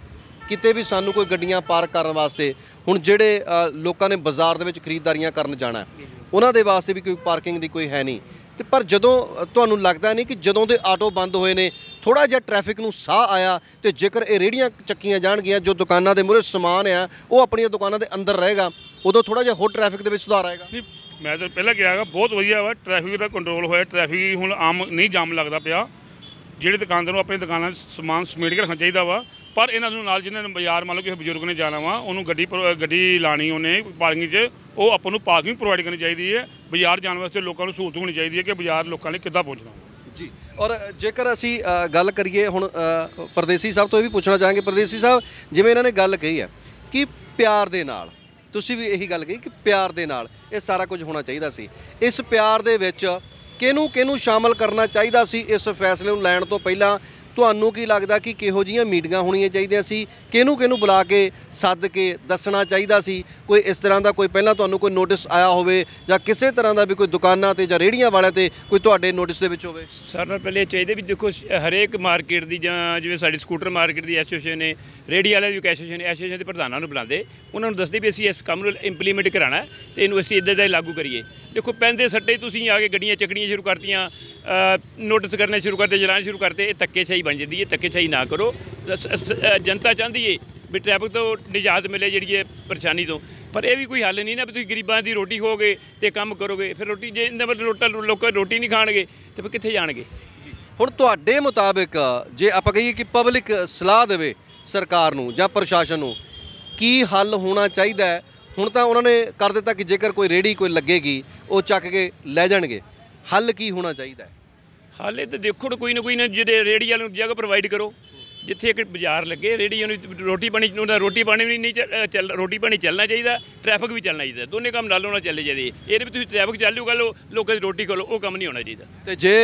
ਕਿਤੇ ਵੀ ਸਾਨੂੰ ਕੋਈ ਗੱਡੀਆਂ ਪਾਰਕ ਕਰਨ ਵਾਸਤੇ ਹੁਣ ਜਿਹੜੇ ਲੋਕਾਂ ਨੇ ਬਾਜ਼ਾਰ ਦੇ ਵਿੱਚ ਖਰੀਦਦਾਰੀਆਂ ਕਰਨ ਜਾਣਾ ਹੈ, ਉਹਨਾਂ ਦੇ ਵਾਸਤੇ ਵੀ ਕੋਈ ਪਾਰਕਿੰਗ ਦੀ ਕੋਈ ਹੈ ਨਹੀਂ। ਤੇ ਪਰ ਜਦੋਂ ਤੁਹਾਨੂੰ ਲੱਗਦਾ ਨਹੀਂ ਕਿ ਜਦੋਂ ਦੇ ਆਟੋ ਬੰਦ ਹੋਏ ਨੇ ਥੋੜਾ ਜਿਹਾ ਟ੍ਰੈਫਿਕ ਨੂੰ ਸਾਹ ਆਇਆ ਤੇ ਜੇਕਰ ਇਹ ਰੇੜੀਆਂ ਚੱਕੀਆਂ ਜਾਣਗੀਆਂ ਜੋ ਦੁਕਾਨਾਂ ਦੇ ਮੂਹਰੇ ਸਮਾਨ ਆ ਉਹ ਆਪਣੀਆਂ ਦੁਕਾਨਾਂ ਦੇ ਅੰਦਰ ਰਹੇਗਾ ਉਦੋਂ ਥੋੜਾ ਜਿਹਾ ਹੋਰ ਟ੍ਰੈਫਿਕ ਦੇ ਵਿੱਚ ਸੁਧਾਰ ਆਏਗਾ?
ਨਹੀਂ ਮੈਂ ਤਾਂ ਪਹਿਲਾਂ ਕਿਹਾ ਹੈਗਾ ਬਹੁਤ ਵਧੀਆ ਵਾ ਟ੍ਰੈਫਿਕ ਦਾ ਕੰਟਰੋਲ ਹੋਇਆ ਟ੍ਰੈਫਿਕ ਹੁਣ ਆਮ ਨਹੀਂ ਜਾਮ ਲੱਗਦਾ ਪਿਆ। ਜਿਹੜੇ ਦੁਕਾਨਦਾਰ ਨੂੰ ਆਪਣੀ ਦੁਕਾਨਾਂ 'ਚ ਸਮਾਨ ਸਮੇਟ ਕੇ ਰੱਖਣਾ ਚਾਹੀਦਾ ਵਾ ਪਰ ਇਹਨਾਂ ਨੂੰ ਨਾਲ ਜਿਹਨਾਂ ਨੇ ਬਾਜ਼ਾਰ ਮੰਨ ਲਓ ਕਿਸੇ ਬਜ਼ੁਰਗ ਨੇ ਜਾਣਾ ਵਾ, ਉਹਨੂੰ ਗੱਡੀ ਪ੍ਰੋ- ਗੱਡੀ ਲਾਣੀ ਉਹਨੇ ਪਾਰਕਿੰਗ 'ਚ, ਉਹ ਆਪਾਂ ਨੂੰ ਪਾਰਕਿੰਗ ਪ੍ਰੋਵਾਈਡ ਕਰਨੀ ਚਾਹੀਦੀ ਹੈ। ਬਾਜ਼ਾਰ ਜਾਣ ਵਾਸਤੇ ਲੋਕਾਂ ਨੂੰ ਸਹੂਲਤ ਹੋਣੀ ਚਾਹੀਦੀ ਹੈ ਕਿ ਬਾਜ਼ਾਰ ਲੋਕਾਂ ਲਈ ਕਿੱਦਾਂ ਪਹੁੰਚਣਾ।
ਜੀ, ਔਰ ਜੇਕਰ ਅਸੀਂ ਗੱਲ ਕਰੀਏ ਹੁਣ ਪਰਦੇਸੀ ਸਾਹਿਬ ਤੋਂ ਇਹ ਵੀ ਪੁੱਛਣਾ ਚਾਹਾਂਗੇ। ਪਰਦੇਸੀ ਸਾਹਿਬ, ਜਿਵੇਂ ਇਹਨਾਂ ਨੇ ਗੱਲ ਕਹੀ ਹੈ ਕਿ ਪਿਆਰ ਦੇ ਨਾਲ, ਤੁਸੀਂ ਵੀ ਇਹੀ ਗੱਲ ਕਹੀ ਕਿ ਪਿਆਰ ਦੇ ਨਾਲ, ਇਹ ਸਾਰਾ ਕੁਝ ਹੋਣਾ ਚਾਹੀਦਾ ਸੀ। ਇਸ ਪਿਆਰ ਦੇ ਵਿੱਚ ਕਿਹਨੂੰ ਕਿਹਨੂੰ ਸ਼ਾਮਲ ਕਰਨਾ ਚਾਹੀਦਾ ਸੀ ਇਸ ਫੈਸਲੇ ਨੂੰ ਲੈਣ ਤੋਂ ਪਹਿਲਾਂ? ਤੁਹਾਨੂੰ ਕੀ ਲੱਗਦਾ ਕਿ ਕਿਹੋ ਜੀਆਂ ਮੀਟਿੰਗਾਂ ਹੋਣੀਆਂ ਚਾਹੀਦੀਆਂ ਸੀ? ਕਿਹਨੂੰ ਕਿਹਨੂੰ ਬੁਲਾ ਕੇ ਸੱਦ ਕੇ ਦੱਸਣਾ ਚਾਹੀਦਾ ਸੀ? ਕੋਈ ਇਸ ਤਰ੍ਹਾਂ ਦਾ ਕੋਈ ਪਹਿਲਾਂ ਤੁਹਾਨੂੰ ਕੋਈ ਨੋਟਿਸ ਆਇਆ ਹੋਵੇ ਜਾਂ ਕਿਸੇ ਤਰ੍ਹਾਂ ਦਾ ਵੀ ਕੋਈ ਦੁਕਾਨਾਂ ਤੇ ਜਾਂ ਰੇੜੀਆਂ ਵਾਲਿਆਂ ਤੇ ਕੋਈ ਤੁਹਾਡੇ ਨੋਟਿਸ ਦੇ ਵਿੱਚ ਹੋਵੇ?
ਸਾਰਿਆਂ ਨਾਲ ਪਹਿਲੇ ਇਹ ਚਾਹੀਦਾ ਵੀ ਦੇਖੋ ਸ਼- ਹਰੇਕ ਮਾਰਕੀਟ ਦੀ ਜਾਂ ਜਿਵੇਂ ਸਾਡੀ ਸਕੂਟਰ ਮਾਰਕੀਟ ਦੀ ਐਸੋਸੀਏਸ਼ਨ ਨੇ ਰੇੜੀ ਵਾਲਿਆਂ ਦੀ ਐਸੋਸੀਏਸ਼ਨ ਐਸੋਸੀਏਸ਼ਨ ਦੇ ਪ੍ਰਧਾਨਾਂ ਨੂੰ ਬੁਲਾਉਂਦੇ, ਉਹਨਾਂ ਨੂੰ ਦੱਸਦੇ ਵੀ ਅਸੀਂ ਇਸ ਕੰਮ ਨੂੰ ਇੰਪਲੀਮੈਂਟ ਕਰਾਣਾ ਹੈ ਤੇ ਇਹਨੂੰ ਅਸੀਂ ਇੱਦਾਂ ਦਾ ਹੀ ਲਾਗੂ ਕਰੀਏ। ਦੇਖੋ, ਪੈਂਦੇ ਸੱਟੇ ਤੁਸੀਂ ਆ ਕੇ ਗੱਡੀਆਂ ਚੱਕਣੀਆਂ ਸ਼ੁਰੂ ਕਰਤੀਆਂ ਨੋਟਿਸ ਕਰਨੇ ਸ਼ੁਰੂ ਕਰਤੇ ਚਲਾਨ ਸ਼ੁਰੂ ਕਰਤੇ, ਇਹ ਧੱਕੇਸ਼ਾਹੀ ਬਣ ਜਾਂਦੀ ਹੈ ਧੱਕੇਸ਼ਾਹੀ ਨਾ ਕਰੋ। ਸ- ਜਨਤਾ ਚਾਹੁੰਦੀ ਏ ਵੀ ਟ੍ਰੈਫਿਕ ਤੋਂ ਨਿਜਾਤ ਮਿਲੇ ਜਿਹੜੀ ਇਹ ਪਰੇਸ਼ਾਨੀ ਤੋਂ। ਪਰ ਇਹ ਵੀ ਕੋਈ ਹੱਲ ਨਹੀਂ ਨਾ ਵੀ ਤੁਸੀਂ ਗਰੀਬਾਂ ਦੀ ਰੋਟੀ ਖੋਗੇ ਤੇ ਕੰਮ ਕਰੋਗੇ, ਫਿਰ ਰੋਟੀ ਜੇ ਇਹਨਾਂ ਵੱਲ ਰੋਟਾ, ਲੋਕ ਰੋਟੀ ਨਹੀਂ ਖਾਣਗੇ, ਤੇ ਫਿਰ ਕਿੱਥੇ ਜਾਣਗੇ?
ਹੁਣ ਤੁਹਾਡੇ ਮੁਤਾਬਿਕ, ਜੇ ਆਪਾਂ ਕਹੀਏ ਕਿ ਪਬਲਿਕ ਸਲਾਹ ਦੇਵੇ ਸਰਕਾਰ ਨੂੰ ਜਾਂ ਪ੍ਰਸ਼ਾਸਨ ਨੂੰ, ਕੀ ਹੱਲ ਹੋਣਾ ਚਾਹੀਦਾ ਹੈ? ਹੁਣ ਤਾਂ ਉਹਨਾਂ ਨੇ ਕਰ ਦਿੱਤਾ ਕਿ ਜੇਕਰ ਕੋਈ ਰੇੜੀ ਕੋਈ ਲੱਗੇਗੀ ਉਹ ਚੱਕ ਕੇ ਲੈ ਜਾਣਗੇ। ਹੱਲ ਕੀ ਹੋਣਾ ਚਾਹੀਦਾ
ਹਾਲੇ ਤਾਂ ਦੇਖੋ ਕੋਈ ਨਾ ਕੋਈ ਨਾ ਜਿਹੜੇ ਰੇੜੀ ਵਾਲਿਆਂ ਨੂੰ ਜਗ੍ਹਾ ਪ੍ਰੋਵਾਈਡ ਕਰੋ। ਜਿੱਥੇ ਇੱਕ ਬਾਜ਼ਾਰ ਲੱਗੇ ਰੇੜੀ ਨੂੰ ਰੋਟੀ ਪਾਣੀ ਉਹਦਾ ਰੋਟੀ ਪਾਣੀ ਵੀ ਨਹੀਂ ਚੱਲ- ਰੋਟੀ ਪਾਣੀ ਚੱਲਣਾ ਚਾਹੀਦਾ ਟ੍ਰੈਫਿਕ ਵੀ ਚੱਲਣਾ ਚਾਹੀਦਾ। ਦੋਨੇ ਕੰਮ ਨਾਲ ਹੋਣਾ ਚੱਲੇ ਚਾਹੀਦੇ ਇਹਦੇ ਵੀ ਤੁਸੀਂ ਟ੍ਰੈਫਿਕ ਚਾਲੂ ਕਰ ਲਓ ਲੋਕਾਂ ਦੀ ਰੋਟੀ ਖਾ ਲਓ ਉਹ ਕੰਮ ਨਹੀਂ ਹੋਣਾ ਚਾਹੀਦਾ।
ਤੇ ਜੇ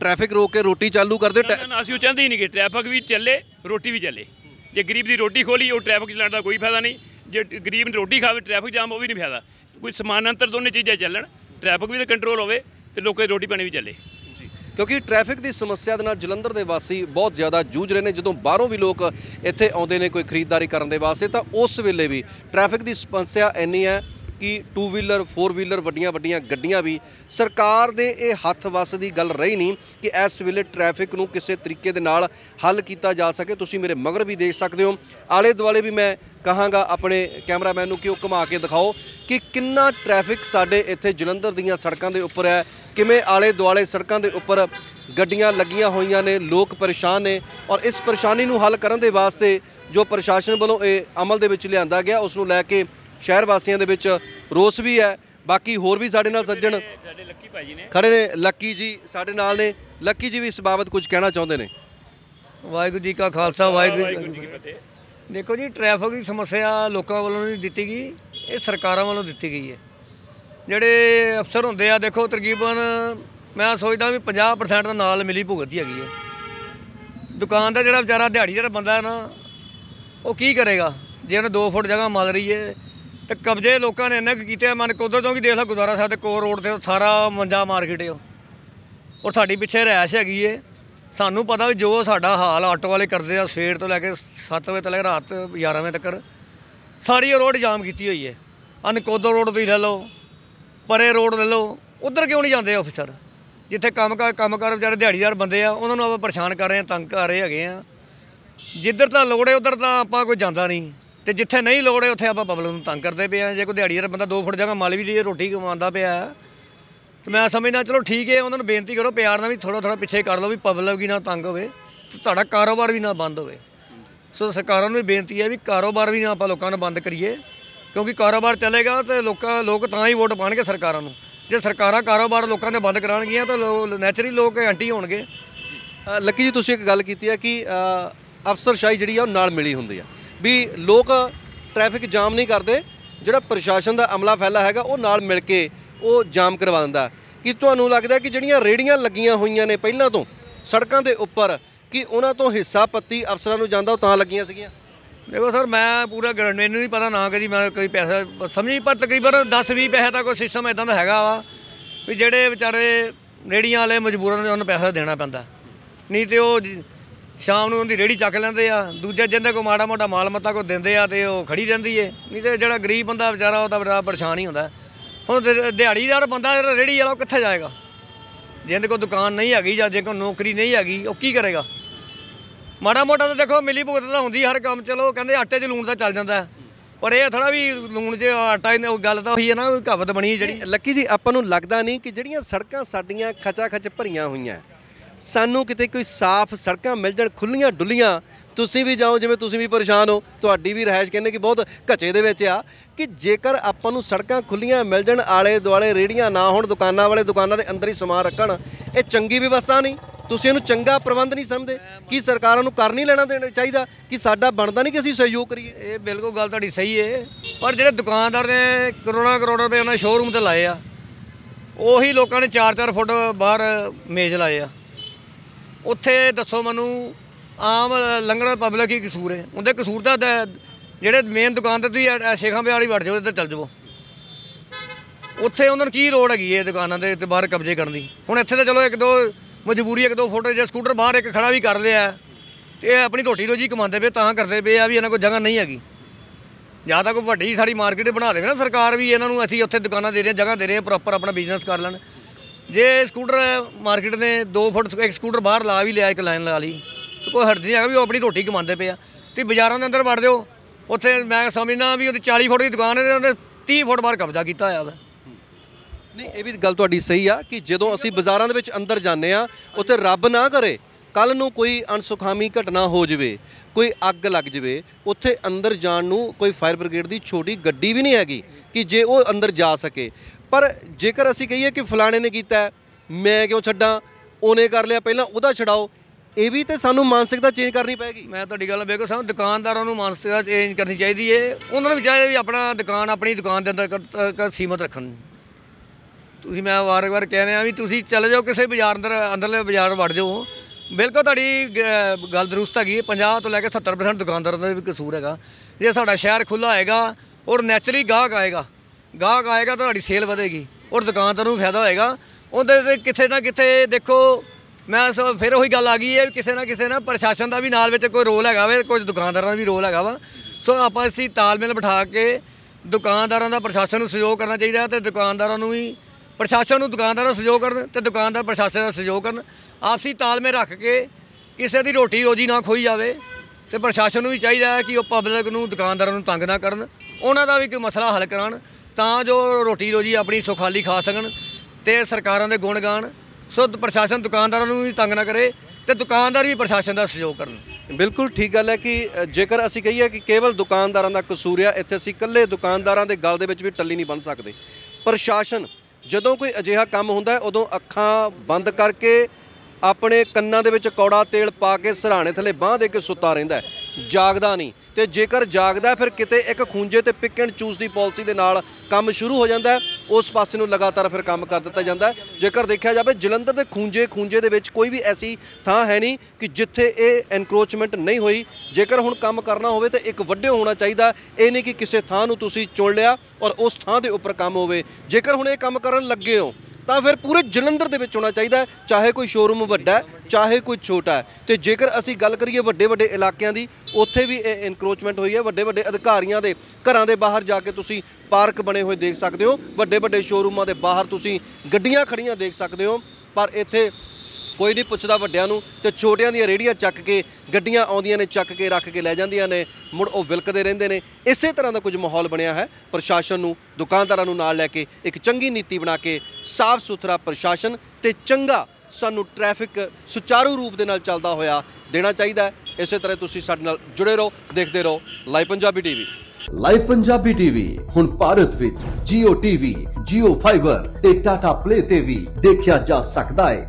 ਟ੍ਰੈਫਿਕ ਰੋਕ ਕੇ ਰੋਟੀ ਚਾਲੂ ਕਰਦੇ
ਨਾ, ਨਾ, ਅਸੀਂ ਉਹ ਚਾਹੁੰਦੇ ਹੀ ਨਹੀਂ ਕਿ ਟ੍ਰੈਫਿਕ ਵੀ ਚੱਲੇ ਰੋਟੀ ਵੀ ਚੱਲੇ। ਜੇ ਗਰੀਬ ਦੀ ਰੋਟੀ ਖੋਲੀ ਉਹ ਟ੍ਰੈਫਿਕ ਚਲਾਉਣ ਦਾ ਕੋਈ ਫਾਇਦਾ ਨਹੀਂ। ਜੇ ਗਰੀਬ ਨੇ ਰੋਟੀ ਖਾਵੇ ਟ੍ਰੈਫਿਕ ਜਾਮ ਉਹ ਵੀ ਨਹੀਂ ਫਾਇਦਾ। ਕੋਈ ਸਮਾਨਾਂਤਰ ਦੋਨੇ ਚੀਜ਼ਾਂ ਚੱਲਣ ਟ੍ਰੈਫਿਕ ਵੀ ਤਾਂ ਕੰਟਰੋਲ ਹੋਵੇ ਤੇ ਲੋਕਾਂ ਦੀ ਰੋਟੀ ਪਾਣੀ ਵੀ ਚੱਲੇ।
ਜੀ, ਕਿਉਂਕਿ ਟ੍ਰੈਫਿਕ ਦੀ ਸਮੱਸਿਆ ਦੇ ਨਾਲ ਜਲੰਧਰ ਦੇ ਵਾਸੀ ਬਹੁਤ ਜ਼ਿਆਦਾ ਜੂਝ ਰਹੇ ਨੇ। ਜਦੋਂ ਬਾਹਰੋਂ ਵੀ ਲੋਕ ਇੱਥੇ ਆਉਂਦੇ ਨੇ, ਕੋਈ ਖਰੀਦਦਾਰੀ ਕਰਨ ਦੇ ਵਾਸਤੇ, ਤਾਂ ਉਸ ਵੇਲੇ ਵੀ ਟ੍ਰੈਫਿਕ ਦੀ ਸਮੱਸਿਆ ਇੰਨੀ ਹੈ ਕਿ ਟੂ ਵੀਲਰ ਫੋਰ ਵੀਲਰ ਵੱਡੀਆਂ ਵੱਡੀਆਂ ਗੱਡੀਆਂ ਵੀ ਸਰਕਾਰ ਦੇ ਇਹ ਹੱਥ ਵੱਸ ਦੀ ਗੱਲ ਰਹੀ ਨਹੀਂ ਕਿ ਇਸ ਵੇਲੇ ਟ੍ਰੈਫਿਕ ਨੂੰ ਕਿਸੇ ਤਰੀਕੇ ਦੇ ਨਾਲ ਹੱਲ ਕੀਤਾ ਜਾ ਸਕੇ। ਤੁਸੀਂ ਮੇਰੇ ਮਗਰ ਵੀ ਦੇਖ ਸਕਦੇ ਹੋ। ਆਲੇ ਦੁਆਲੇ ਵੀ ਮੈਂ ਕਹਾਂਗਾ ਆਪਣੇ ਕੈਮਰਾਮੈਨ ਨੂੰ ਕਿ ਉਹ ਘੁਮਾ ਕੇ ਦਿਖਾਓ ਕਿ ਕਿੰਨਾ ਟ੍ਰੈਫਿਕ ਸਾਡੇ ਇੱਥੇ ਜਲੰਧਰ ਦੀਆਂ ਸੜਕਾਂ ਦੇ ਉੱਪਰ ਹੈ। ਕਿਵੇਂ ਆਲੇ ਦੁਆਲੇ ਸੜਕਾਂ ਦੇ ਉੱਪਰ ਗੱਡੀਆਂ ਲੱਗੀਆਂ ਹੋਈਆਂ ਨੇ, ਲੋਕ ਪਰੇਸ਼ਾਨ ਨੇ ਔਰ ਇਸ ਪਰੇਸ਼ਾਨੀ ਨੂੰ ਹੱਲ ਕਰਨ ਦੇ ਵਾਸਤੇ ਜੋ ਪ੍ਰਸ਼ਾਸਨ ਵੱਲੋਂ ਇਹ ਅਮਲ ਦੇ ਵਿੱਚ ਲਿਆਂਦਾ ਗਿਆ, ਉਸ ਨੂੰ ਲੈ ਕੇ ਸ਼ਹਿਰ ਵਾਸੀਆਂ ਦੇ ਵਿੱਚ ਰੋਸ ਵੀ ਹੈ। ਬਾਕੀ ਹੋਰ ਵੀ ਸਾਡੇ ਨਾਲ ਸੱਜਣ
ਸਾਡੇ ਲੱਕੀ ਭਾਜੀ ਨੇ।
ਖੜੇ ਨੇ। ਲੱਕੀ ਜੀ ਸਾਡੇ ਨਾਲ ਨੇ। ਲੱਕੀ ਜੀ ਵੀ ਇਸ ਬਾਬਤ ਕੁਝ ਕਹਿਣਾ ਚਾਹੁੰਦੇ ਨੇ?
ਵਾਹਿਗੁਰੂ ਜੀ ਕਾ ਖਾਲਸਾ ਵਾਹਿਗੁਰੂ ਜੀ ਕੀ ਫਤਿਹ। ਦੇਖੋ ਜੀ ਟ੍ਰੈਫਿਕ ਦੀ ਸਮੱਸਿਆ ਲੋਕਾਂ ਵੱਲੋਂ ਨਹੀਂ ਦਿੱਤੀ ਗਈ ਇਹ ਸਰਕਾਰਾਂ ਵੱਲੋਂ ਦਿੱਤੀ ਗਈ ਹੈ। ਜਿਹੜੇ ਅਫਸਰ ਹੁੰਦੇ ਆ ਦੇਖੋ ਤਕਰੀਬਨ ਮੈਂ ਸੋਚਦਾ ਵੀ 50% ਦਾ ਨਾਲ ਮਿਲੀ ਭੁਗਤ ਹੀ ਹੈਗੀ ਹੈ। ਦੁਕਾਨ ਦਾ ਜਿਹੜਾ ਵਿਚਾਰਾ ਦਿਹਾੜੀ ਜਿਹੜਾ ਬੰਦਾ ਹੈ ਨਾ ਉਹ ਕੀ ਕਰੇਗਾ? ਜੇ ਉਹਨੇ 2 ਫੁੱਟ ਜਗ੍ਹਾ ਮਲ ਰਹੀ ਹੈ ਤੇ ਕਬਜ਼ੇ ਲੋਕਾਂ ਨੇ ਇੰਨੇ ਕੀਤੇ ਮਨ ਕੁਦਰਤ ਤੋਂ ਕਿ ਦੇਖ ਲਾ ਗੁਦਾਰਾ ਸਾਹਿਬ ਦੇ ਕੋਰ ਰੋਡ ਤੇ ਸਾਰਾ ਮੰਜਾ ਮਾਰਕੀਟ ਓ ਔਰ ਸਾਡੀ ਪਿੱਛੇ ਰੈਸ਼ ਹੈਗੀ ਏ। ਸਾਨੂੰ ਪਤਾ ਵੀ ਜੋ ਸਾਡਾ ਹਾਲ ਆਟੋ ਵਾਲੇ ਕਰਦੇ ਆ ਸਵੇਰ ਤੋਂ ਲੈ ਕੇ 7 ਵਜੇ ਤੱਕ, ਰਾਤ 11 ਵਜੇ ਤੱਕ, ਸਾਰੀ ਰੋਡ ਜਾਮ ਕੀਤੀ ਹੋਈ ਏ। ਅਨਕੋਦਰ ਰੋਡ ਤੁਸੀਂ ਲੈ ਲਓ, ਪਰੇ ਰੋਡ ਲੈ ਲਓ, ਉਧਰ ਕਿਉਂ ਨਹੀਂ ਜਾਂਦੇ ਆਫੀਸਰ ਜਿੱਥੇ ਕੰਮ ਕਰ ਕੰਮ ਕਰ ਵਿਚਾਰੇ ਦਿਹਾੜੀਦਾਰ ਬੰਦੇ ਆ, ਉਹਨਾਂ ਨੂੰ ਆਪਾਂ ਪਰੇਸ਼ਾਨ ਕਰ ਰਹੇ ਆ, ਤੰਗ ਕਰ ਰਹੇ ਹੈਗੇ ਆ। ਜਿੱਧਰ ਤਾਂ ਲੋੜ ਹੈ ਉਧਰ ਤਾਂ ਆਪਾਂ ਕੋਈ ਜਾਂਦਾ ਨਹੀਂ। ਤੇ ਜਿੱਥੇ ਨਹੀਂ ਲੋੜ ਹੈ ਉੱਥੇ ਆਪਾਂ ਪਬਲਿਕ ਨੂੰ ਤੰਗ ਕਰਦੇ ਪਏ ਆ ਜੇ ਕੋਈ ਦਿਹਾੜੀਦਾਰ ਬੰਦਾ 2 ਫੁੱਟ ਜਗ੍ਹਾ ਮਲ ਵੀ ਦੀ ਰੋਟੀ ਕਮਾਉਂਦਾ ਪਿਆ। ਹੈ, ਤੇ ਮੈਂ ਸਮਝਦਾ ਚਲੋ ਠੀਕ ਹੈ ਉਹਨਾਂ ਨੂੰ ਬੇਨਤੀ ਕਰੋ ਪਿਆਰ ਨਾਲ ਵੀ ਥੋੜਾ ਥੋੜਾ ਪਿੱਛੇ ਕਰ ਲਓ ਵੀ ਪਬਲਿਕ ਵੀ ਨਾ ਤੰਗ ਹੋਵੇ ਤੇ ਤੁਹਾਡਾ ਕਾਰੋਬਾਰ ਵੀ ਨਾ ਬੰਦ ਹੋਵੇ। ਸੋ ਸਰਕਾਰਾਂ ਨੂੰ ਵੀ ਬੇਨਤੀ ਹੈ ਵੀ ਕਾਰੋਬਾਰ ਵੀ ਨਾ ਆਪਾਂ ਲੋਕਾਂ ਨੂੰ ਬੰਦ ਕਰੀਏ ਕਿਉਂਕਿ ਕਾਰੋਬਾਰ ਚੱਲੇਗਾ ਤੇ ਲੋਕਾਂ ਲੋਕ ਤਾਂ ਹੀ ਵੋਟ ਪਾਣਗੇ ਸਰਕਾਰਾਂ ਨੂੰ। ਜੇ ਸਰਕਾਰਾਂ ਕਾਰੋਬਾਰ ਲੋਕਾਂ ਦੇ ਬੰਦ ਕਰਾਉਣਗੀਆਂ ਤਾਂ ਨੈਚੁਰਲੀ ਲੋਕ ਐਂਟੀ ਹੋਣਗੇ।
ਲੱਕੀ ਜੀ ਤੁਸੀਂ ਇੱਕ ਗੱਲ ਕੀਤੀ ਹੈ ਕਿ ਅਫਸਰਸ਼ਾਹੀ ਜਿਹੜੀ ਆ ਉਹ ਨਾਲ ਮਿਲੀ ਹੁੰਦੀ ਆ। ਵੀ ਲੋਕ ਟ੍ਰੈਫਿਕ ਜਾਮ ਨਹੀਂ ਕਰਦੇ। ਜਿਹੜਾ ਪ੍ਰਸ਼ਾਸਨ ਦਾ ਅਮਲਾ ਫੈਲਾ ਹੈਗਾ, ਉਹ ਨਾਲ ਮਿਲ ਕੇ ਉਹ ਜਾਮ ਕਰਵਾ ਦਿੰਦਾ। ਕਿ ਤੁਹਾਨੂੰ ਲੱਗਦਾ ਕਿ ਜਿਹੜੀਆਂ ਰੇੜੀਆਂ ਲੱਗੀਆਂ ਹੋਈਆਂ ਨੇ ਪਹਿਲਾਂ ਤੋਂ ਸੜਕਾਂ ਦੇ ਉੱਪਰ, ਕਿ ਉਹਨਾਂ ਤੋਂ ਹਿੱਸਾ ਪੱਤੀ ਅਫਸਰਾਂ ਨੂੰ ਜਾਂਦਾ, ਉਹ ਤਾਂ ਲੱਗੀਆਂ ਸੀਗੀਆਂ?
ਦੇਖੋ ਸਰ, ਮੈਂ ਪੂਰਾ ਗਰੰਟ, ਮੈਨੂੰ ਨਹੀਂ ਪਤਾ ਨਾ ਕਦੀ ਮੈਂ ਕੋਈ ਪੈਸਾ, ਸਮਝੀ ਪਰ ਤਕਰੀਬਨ 10 20 ਪੈਸੇ ਦਾ ਕੋਈ ਸਿਸਟਮ ਇਦਾਂ ਦਾ ਹੈਗਾ ਵਾ ਵੀ ਜਿਹੜੇ ਵਿਚਾਰੇ ਰੇੜੀਆਂ ਵਾਲੇ ਮਜਬੂਰਨ ਉਹਨਾਂ ਨੂੰ ਪੈਸਾ ਦੇਣਾ ਪੈਂਦਾ। ਨਹੀਂ ਤੇ ਉਹ ਸ਼ਾਮ ਨੂੰ ਉਹਦੀ ਰੇੜੀ ਚੱਕ ਲੈਂਦੇ ਆ, ਦੂਜੇ ਜਿੰਦੇ ਕੋ ਮਾੜਾ ਮੋਟਾ ਮਾਲ ਮੱਤਾ ਕੋ ਦਿੰਦੇ ਆ ਤੇ ਉਹ ਖੜੀ ਰਹਿੰਦੀ ਏ। ਨਹੀਂ ਤੇ ਜਿਹੜਾ ਗਰੀਬ ਬੰਦਾ ਵਿਚਾਰਾ, ਉਹ ਤਾਂ ਬੜਾ ਪਰੇਸ਼ਾਨ ਹੀ ਹੁੰਦਾ। ਹੁਣ ਦਿਹਾੜੀਦਾਰ ਬੰਦਾ, ਜਿਹੜਾ ਰੇੜੀ ਵਾਲਾ, ਉਹ ਕਿੱਥੇ ਜਾਏਗਾ? ਜਿਹਦੇ ਕੋਲ ਦੁਕਾਨ ਨਹੀਂ ਹੈਗੀ ਜਾਂ ਜੇ ਕੋਲ ਨੌਕਰੀ ਨਹੀਂ ਹੈਗੀ, ਉਹ ਕੀ ਕਰੇਗਾ? ਮਾੜਾ ਮੋਟਾ ਤਾਂ ਦੇਖੋ, ਮਿਲੀ ਭੁਗਤ ਤਾਂ ਹੁੰਦੀ ਹਰ ਕੰਮ, ਚਲੋ ਕਹਿੰਦੇ ਆਟੇ 'ਚ ਲੂਣ ਤਾਂ ਚੱਲ ਜਾਂਦਾ। ਪਰ ਇਹ ਥੋੜਾ ਵੀ ਲੂਣ 'ਚ ਆਟਾ ਹੀ- ਉਹ ਗੱਲ ਤਾਂ ਉਹੀ ਹੈ ਨਾ ਕਹਾਵਤ ਬਣੀ ਜਿਹੜੀ।
ਲੱਕੀ ਜੀ, ਆਪਾਂ ਨੂੰ ਲੱਗਦਾ ਨਹੀਂ ਕਿ ਜਿਹੜੀਆਂ ਸੜਕਾਂ ਸਾਡੀਆਂ ਖਚਾ ਖਚ ਭਰੀਆਂ ਹੋਈਆਂ ਸਾਨੂੰ ਕਿਤੇ ਕੋਈ ਸਾਫ਼ ਸੜਕਾਂ ਮਿਲ ਜਾਣ ਖੁੱਲੀਆਂ ਡੁੱਲੀਆਂ ਤੁਸੀਂ ਵੀ ਜਾਓ, ਜਿਵੇਂ ਤੁਸੀਂ ਵੀ ਪਰੇਸ਼ਾਨ ਹੋ, ਤੁਹਾਡੀ ਵੀ ਰਹਿائش ਕਹਿੰਦੇ ਕਿ ਬਹੁਤ ਘਚੇ ਦੇ ਵਿੱਚ ਆ, ਕਿ ਜੇਕਰ ਆਪਾਂ ਨੂੰ ਸੜਕਾਂ ਖੁੱਲੀਆਂ ਮਿਲ ਜਾਣ ਆਲੇ ਦੁਆਲੇ ਰੇੜੀਆਂ ਨਾ ਹੋਣ, ਦੁਕਾਨਾਂ ਵਾਲੇ ਦੁਕਾਨਾਂ ਦੇ ਅੰਦਰ ਹੀ ਸਮਾਨ ਰੱਖਣ, ਇਹ ਚੰਗੀ ਵਿਵਸਥਾ ਨਹੀਂ। ਤੁਸੀਂ ਇਹਨੂੰ ਚੰਗਾ ਪ੍ਰਬੰਧ ਨਹੀਂ ਸਮਝਦੇ ਕਿ ਸਰਕਾਰਾਂ ਨੂੰ ਕਰ ਨਹੀਂ ਲੈਣਾ ਦੇਣਾ ਚਾਹੀਦਾ, ਕਿ ਸਾਡਾ ਬਣਦਾ ਨਹੀਂ ਕਿ ਅਸੀਂ ਸਹਿਯੋਗ ਕਰੀਏ।
ਇਹ ਬਿਲਕੁਲ ਗੱਲ ਤੁਹਾਡੀ ਸਹੀ ਹੈ ਪਰ ਜਿਹੜੇ ਦੁਕਾਨਦਾਰ ਨੇ ਕਰੋੜਾਂ ਕਰੋੜਾਂ ਰੁਪਏ ਉਹਨਾਂ ਸ਼ੋਰੂਮ ਤੇ ਲਾਏ ਆ, ਉਹੀ ਲੋਕਾਂ ਨੇ 4-4 ਫੁੱਟ ਬਾਹਰ ਮੇਜ਼ ਲਾਏ ਆ। ਉੱਥੇ ਦੱਸੋ ਮੈਨੂੰ, ਆਮ ਲੰਘਣ ਪਬਲਿਕ ਹੀ ਕਸੂਰ ਹੈ। ਉਹਦੇ ਕਸੂਰ ਤਾਂ ਜਿਹੜੇ ਮੇਨ ਦੁਕਾਨ ਤੇ ਤੁਸੀਂ ਸ਼ੇਖਾਂ ਵਾਲੀ ਵੜ ਜਾਓ ਤੇ ਚੱਲ ਜਾਵੋ। ਉੱਥੇ ਉਹਨਾਂ ਨੂੰ ਕੀ ਲੋੜ ਹੈਗੀ ਹੈ ਦੁਕਾਨਾਂ ਦੇ, ਤੇ ਬਾਹਰ ਕਬਜ਼ੇ ਕਰਨ ਦੀ? ਹੁਣ ਇੱਥੇ ਤਾਂ ਚਲੋ ਇੱਕ ਦੋ ਮਜਬੂਰੀ, ਇੱਕ ਦੋ ਫੋਟੋ, ਜੇ ਸਕੂਟਰ ਬਾਹਰ ਇੱਕ ਖੜਾ ਵੀ ਕਰ ਲਿਆ, ਤੇ ਇਹ ਆਪਣੀ ਰੋਟੀ ਰੋਜੀ ਕਮਾਉਂਦੇ ਪਏ, ਤਾਂ ਕਰਦੇ ਪਏ ਆ ਵੀ ਇਹਨਾਂ ਕੋਲ ਜਗ੍ਹਾ ਨਹੀਂ ਹੈਗੀ। ਜਾਂ ਤਾਂ ਕੋਈ ਵੱਡੀ ਸਾਡੀ ਮਾਰਕੀਟ ਬਣਾ ਦੇਵੇ ਨਾ ਸਰਕਾਰ ਵੀ, ਇਹਨਾਂ ਨੂੰ ਅਸੀਂ ਉੱਥੇ ਦੁਕਾਨਾਂ ਦੇ ਰਹੇ ਜਗ੍ਹਾ ਦੇ ਰਹੇ ਪ੍ਰੋਪਰ ਆਪਣਾ ਬਿਜ਼ਨਸ ਕਰ ਲੈਣ। ਜੇ ਸਕੂਟਰ ਮਾਰਕੀਟ ਨੇ 2 ਫੁੱਟ ਇੱਕ ਸਕੂਟਰ ਬਾਹਰ ਲਾ ਵੀ ਲਿਆ, ਇੱਕ ਲਾਈਨ ਲਾ ਲਈ, ਤੇ ਕੋਈ ਹਟਦੀ ਨਹੀਂ ਹੈਗਾ ਵੀ ਉਹ ਆਪਣੀ ਰੋਟੀ ਕਮਾਉਂਦੇ ਪਏ ਆ। ਤੇ ਬਾਜ਼ਾਰਾਂ ਦੇ ਅੰਦਰ ਵੜ ਦਿਓ ਉੱਥੇ ਮੈਂ ਸਮਝਦਾ ਵੀ ਉਹਦੀ 40 ਫੁੱਟ ਦੀ ਦੁਕਾਨ ਹੈ ਤੇ ਉਹਨੇ 30 ਫੁੱਟ ਬਾਹਰ ਕਬਜ਼ਾ ਕੀਤਾ ਹੋਇਆ ਵਾ।
ਨਹੀਂ, ਇਹ ਵੀ ਗੱਲ ਤੁਹਾਡੀ ਸਹੀ ਆ ਕਿ ਜਦੋਂ ਅਸੀਂ ਬਾਜ਼ਾਰਾਂ ਦੇ ਵਿੱਚ ਅੰਦਰ ਜਾਂਦੇ ਆ, ਉੱਥੇ ਰੱਬ ਨਾ ਕਰੇ ਕੱਲ ਨੂੰ ਕੋਈ ਅਣਸੁਖਾਮੀ ਘਟਨਾ ਹੋ ਜਾਵੇ, ਕੋਈ ਅੱਗ ਲੱਗ ਜਾਵੇ, ਉੱਥੇ ਅੰਦਰ ਜਾਣ ਨੂੰ ਕੋਈ ਫਾਇਰ ਬ੍ਰਿਗੇਡ ਦੀ ਛੋਟੀ ਗੱਡੀ ਵੀ ਨਹੀਂ ਹੈਗੀ ਕਿ ਜੇ ਉਹ ਅੰਦਰ ਜਾ ਸਕੇ। ਪਰ ਜੇਕਰ ਅਸੀਂ ਕਹੀਏ ਕਿ ਫਲਾਣੇ ਨੇ ਕੀਤਾ ਮੈਂ ਕਿਉਂ ਛੱਡਾਂ, ਉਹਨੇ ਕਰ ਲਿਆ, ਪਹਿਲਾਂ ਉਹਦਾ ਛਡਾਓ, ਇਹ ਵੀ ਤੇ ਸਾਨੂੰ ਮਾਨਸਿਕਤਾ ਚੇਂਜ ਕਰਨੀ ਪਏਗੀ।
ਮੈਂ ਤੁਹਾਡੀ ਗੱਲ ਬਿਲਕੁਲ ਸਮਝ ਦੁਕਾਨਦਾਰਾਂ ਨੂੰ ਮਾਨਸਿਕਤਾ ਚੇਂਜ ਕਰਨੀ ਚਾਹੀਦੀ ਏ। ਉਹਨਾਂ ਨੂੰ ਵੀ ਚਾਹੀਦਾ ਵੀ ਆਪਣਾ ਦੁਕਾਨ, ਆਪਣੀ ਦੁਕਾਨ ਦੇ ਅੰਦਰ ਕ- ਸੀਮਤ ਰੱਖਣ। ਤੁਸੀਂ ਮੈਂ ਵਾਰ-ਵਾਰ ਕਹਿ ਰਿਹਾ ਵੀ ਤੁਸੀਂ ਚਲੇ ਜਾਓ, ਕਿਸੇ ਬਾਜ਼ਾਰ ਅੰਦਰ, ਅੰਦਰਲੇ ਬਾਜ਼ਾਰ ਵੜ ਜਾਓ। ਬਿਲਕੁਲ ਤੁਹਾਡੀ ਗੱਲ ਦਰੁਸਤ ਹੈਗੀ ਹੈ 50 ਤੋਂ ਲੈ ਕੇ 70% ਦੁਕਾਨਦਾਰਾਂ ਦਾ ਵੀ ਕਸੂਰ ਹੈਗਾ। ਜੇ ਸਾਡਾ ਸ਼ਹਿਰ ਖੁੱਲਾ ਹੋਏਗਾ, ਔਰ ਨੈਚੁਰਲੀ ਗਾਹਕ ਆਏਗਾ ਗਾਹਕ ਆਏਗਾ ਤੁਹਾਡੀ ਸੇਲ ਵਧੇਗੀ। ਔਰ ਦੁਕਾਨਦਾਰ ਨੂੰ ਫਾਇਦਾ ਹੋਏਗਾ। ਉਹਦੇ ਤੇ ਕਿਥੇ ਨਾ ਕਿਥੇ ਦੇਖੋ, ਮੈਂ ਸੋ ਫਿਰ ਉਹੀ ਗੱਲ ਆ ਗਈ ਹੈ ਵੀ ਕਿਸੇ ਨਾ ਕਿਸੇ ਨਾ ਪ੍ਰਸ਼ਾਸਨ ਦਾ ਵੀ ਨਾਲ ਵਿੱਚ ਕੋਈ ਰੋਲ ਹੈਗਾ ਵੇ, ਕੁਝ ਦੁਕਾਨਦਾਰਾਂ ਦਾ ਵੀ ਰੋਲ ਹੈਗਾ ਵਾ। ਸੋ ਆਪਾਂ ਅਸੀਂ ਤਾਲਮੇਲ ਬਿਠਾ ਕੇ ਦੁਕਾਨਦਾਰਾਂ ਦਾ ਪ੍ਰਸ਼ਾਸਨ ਨੂੰ ਸਹਿਯੋਗ ਕਰਨਾ ਚਾਹੀਦਾ ਤੇ ਦੁਕਾਨਦਾਰਾਂ ਨੂੰ ਵੀ, ਪ੍ਰਸ਼ਾਸਨ ਨੂੰ ਦੁਕਾਨਦਾਰਾਂ ਦਾ ਸਹਿਯੋਗ ਕਰਨ ਤੇ ਦੁਕਾਨਦਾਰ ਪ੍ਰਸ਼ਾਸਨ ਦਾ ਸਹਿਯੋਗ ਕਰਨ। ਆਪਸੀ ਤਾਲਮੇਲ ਰੱਖ ਕੇ ਕਿਸੇ ਦੀ ਰੋਟੀ ਰੋਜੀ ਨਾ ਖੋਈ ਜਾਵੇ ਤੇ ਪ੍ਰਸ਼ਾਸਨ ਨੂੰ ਵੀ ਚਾਹੀਦਾ ਹੈ ਕਿ ਉਹ ਪਬਲਿਕ ਨੂੰ, ਦੁਕਾਨਦਾਰਾਂ ਨੂੰ ਤੰਗ ਨਾ ਕਰਨ। ਉਹਨਾਂ ਦਾ ਵੀ ਕੋਈ ਮਸਲਾ ਹੱਲ ਕਰਾਉਣ। ਤਾਂ ਜੋ ਰੋਟੀ ਰੋਜੀ ਆਪਣੀ ਸੁਖਾਲੀ ਖਾ ਸਕਣ ਤੇ ਸਰਕਾਰਾਂ ਦੇ ਗੁਣ ਗਾਣ ਸੋ ਪ੍ਰਸ਼ਾਸਨ ਦੁਕਾਨਦਾਰਾਂ ਨੂੰ ਵੀ ਤੰਗ ਨਾ ਕਰੇ ਤੇ ਦੁਕਾਨਦਾਰ ਵੀ ਪ੍ਰਸ਼ਾਸਨ ਦਾ ਸਹਿਯੋਗ ਕਰਨ।
ਬਿਲਕੁਲ ਠੀਕ ਗੱਲ ਹੈ ਕਿ ਜੇਕਰ ਅਸੀਂ ਕਹੀਏ ਕਿ ਕੇਵਲ ਦੁਕਾਨਦਾਰਾਂ ਦਾ ਕਸੂਰ ਆ, ਇੱਥੇ ਅਸੀਂ ਇਕੱਲੇ ਦੁਕਾਨਦਾਰਾਂ ਦੇ ਗਲ ਦੇ ਵਿੱਚ ਵੀ ਟੱਲੀ ਨਹੀਂ ਬਣ ਸਕਦੇ। ਪ੍ਰਸ਼ਾਸਨ, ਜਦੋਂ ਕੋਈ ਅਜਿਹਾ ਕੰਮ ਹੁੰਦਾ ਹੈ, ਉਦੋਂ ਅੱਖਾਂ ਬੰਦ ਕਰਕੇ ਆਪਣੇ ਕੰਨਾਂ ਦੇ ਵਿੱਚ ਕੌੜਾ ਤੇਲ ਪਾ ਕੇ ਸਰਾਣੇ ਥੱਲੇ ਬਾਹ ਦੇ ਕੇ ਸੁੱਤਾ ਰਹਿੰਦਾ ਜਾਗਦਾ ਨਹੀਂ। ਤੇ ਜੇਕਰ ਜਾਗਦਾ ਫਿਰ ਕਿਤੇ ਇੱਕ ਖੂੰਜੇ ਤੇ ਪਿਕ ਐਂਡ ਚੂਸ ਦੀ ਪਾਲਿਸੀ ਦੇ ਨਾਲ ਕੰਮ ਸ਼ੁਰੂ ਹੋ ਜਾਂਦਾ ਉਸ ਪਾਸੇ ਨੂੰ ਲਗਾਤਾਰ ਫਿਰ ਕੰਮ ਕਰ ਦਿੱਤਾ ਜਾਂਦਾ ਜੇਕਰ ਦੇਖਿਆ ਜਾਵੇ, ਜਲੰਧਰ ਦੇ ਖੂੰਜੇ ਖੂੰਜੇ ਦੇ ਵਿੱਚ ਕੋਈ ਵੀ ਐਸੀ ਥਾਂ ਹੈ ਨਹੀਂ ਕਿ ਜਿੱਥੇ ਇਹ ਐਨਕਰੋਚਮੈਂਟ ਨਹੀਂ ਹੋਈ। ਜੇਕਰ ਹੁਣ ਕੰਮ ਕਰਨਾ ਹੋਵੇ ਤਾਂ ਇੱਕ ਵੱਡੇ ਹੋਣਾ ਚਾਹੀਦਾ ਇਹ ਨਹੀਂ ਕਿ ਕਿਸੇ ਥਾਂ ਨੂੰ ਤੁਸੀਂ ਚੁਣ ਲਿਆ ਔਰ ਉਸ ਥਾਂ ਦੇ ਉੱਪਰ ਕੰਮ ਹੋਵੇ। ਜੇਕਰ ਹੁਣ ਇਹ ਕੰਮ ਕਰਨ ਲੱਗੇ ਹੋ ਤਾਂ ਫਿਰ ਪੂਰੇ ਜਲੰਧਰ ਦੇ ਵਿੱਚ ਹੋਣਾ ਚਾਹੀਦਾ ਚਾਹੇ ਕੋਈ ਸ਼ੋਰੂਮ ਵੱਡਾ ਹੈ, ਚਾਹੇ ਕੋਈ ਛੋਟਾ ਹੈ। ਤੇ ਜੇਕਰ ਅਸੀਂ ਗੱਲ ਕਰੀਏ ਵੱਡੇ ਵੱਡੇ ਇਲਾਕਿਆਂ ਦੀ, ਉੱਥੇ ਵੀ ਇਹ ਇਨਕਰੋਚਮੈਂਟ ਹੋਈ ਹੈ। ਵੱਡੇ ਵੱਡੇ ਅਧਿਕਾਰੀਆਂ ਦੇ ਘਰਾਂ ਦੇ ਬਾਹਰ ਜਾ ਕੇ ਤੁਸੀਂ ਪਾਰਕ ਬਣੇ ਹੋਏ ਦੇਖ ਸਕਦੇ ਹੋ। ਵੱਡੇ ਵੱਡੇ ਸ਼ੋਰੂਮਾਂ ਦੇ ਬਾਹਰ ਤੁਸੀਂ ਗੱਡੀਆਂ ਖੜੀਆਂ ਦੇਖ ਸਕਦੇ ਹੋ। ਪਰ ਇੱਥੇ ਕੋਈ ਨਹੀਂ ਪੁੱਛਦਾ ਵੱਡਿਆਂ ਨੂੰ ਤੇ ਛੋਟਿਆਂ ਦੀਆਂ ਰੇੜੀਆਂ ਚੱਕ ਕੇ ਗੱਡੀਆਂ ਆਉਂਦੀਆਂ ਨੇ ਚੱਕ ਕੇ ਰੱਖ ਕੇ ਲੈ ਜਾਂਦੀਆਂ ਨੇ ਮੁੜ ਉਹ ਵਿਲਕਦੇ ਰਹਿੰਦੇ ਨੇ। ਇਸੇ ਤਰ੍ਹਾਂ ਦਾ ਕੁਝ ਮਾਹੌਲ ਬਣਿਆ ਹੈ। ਪ੍ਰਸ਼ਾਸਨ ਨੂੰ ਦੁਕਾਨਦਾਰਾਂ ਨੂੰ ਨਾਲ ਲੈ ਕੇ ਇੱਕ ਚੰਗੀ ਨੀਤੀ ਬਣਾ ਕੇ ਸਾਫ਼ ਸੁਥਰਾ ਪ੍ਰਸ਼ਾਸਨ ਤੇ ਚੰਗਾ ਸਾਨੂੰ ਟ੍ਰੈਫਿਕ ਸੁਚਾਰੂ ਰੂਪ ਦੇ ਨਾਲ ਚੱਲਦਾ ਹੋਇਆ ਦੇਣਾ ਚਾਹੀਦਾ ਹੈ। ਇਸੇ ਤਰ੍ਹਾਂ ਤੁਸੀਂ ਸਾਡੇ ਨਾਲ ਜੁੜੇ ਰਹੋ ਦੇਖਦੇ ਰਹੋ live Punjabi TV.
Live Punjabi TV ਹੁਣ ਭਾਰਤ ਵਿੱਚ Jio TV, Jio Fiber ਤੇ Tata Play ਤੇ ਵੀ ਦੇਖਿਆ ਜਾ ਸਕਦਾ ਹੈ।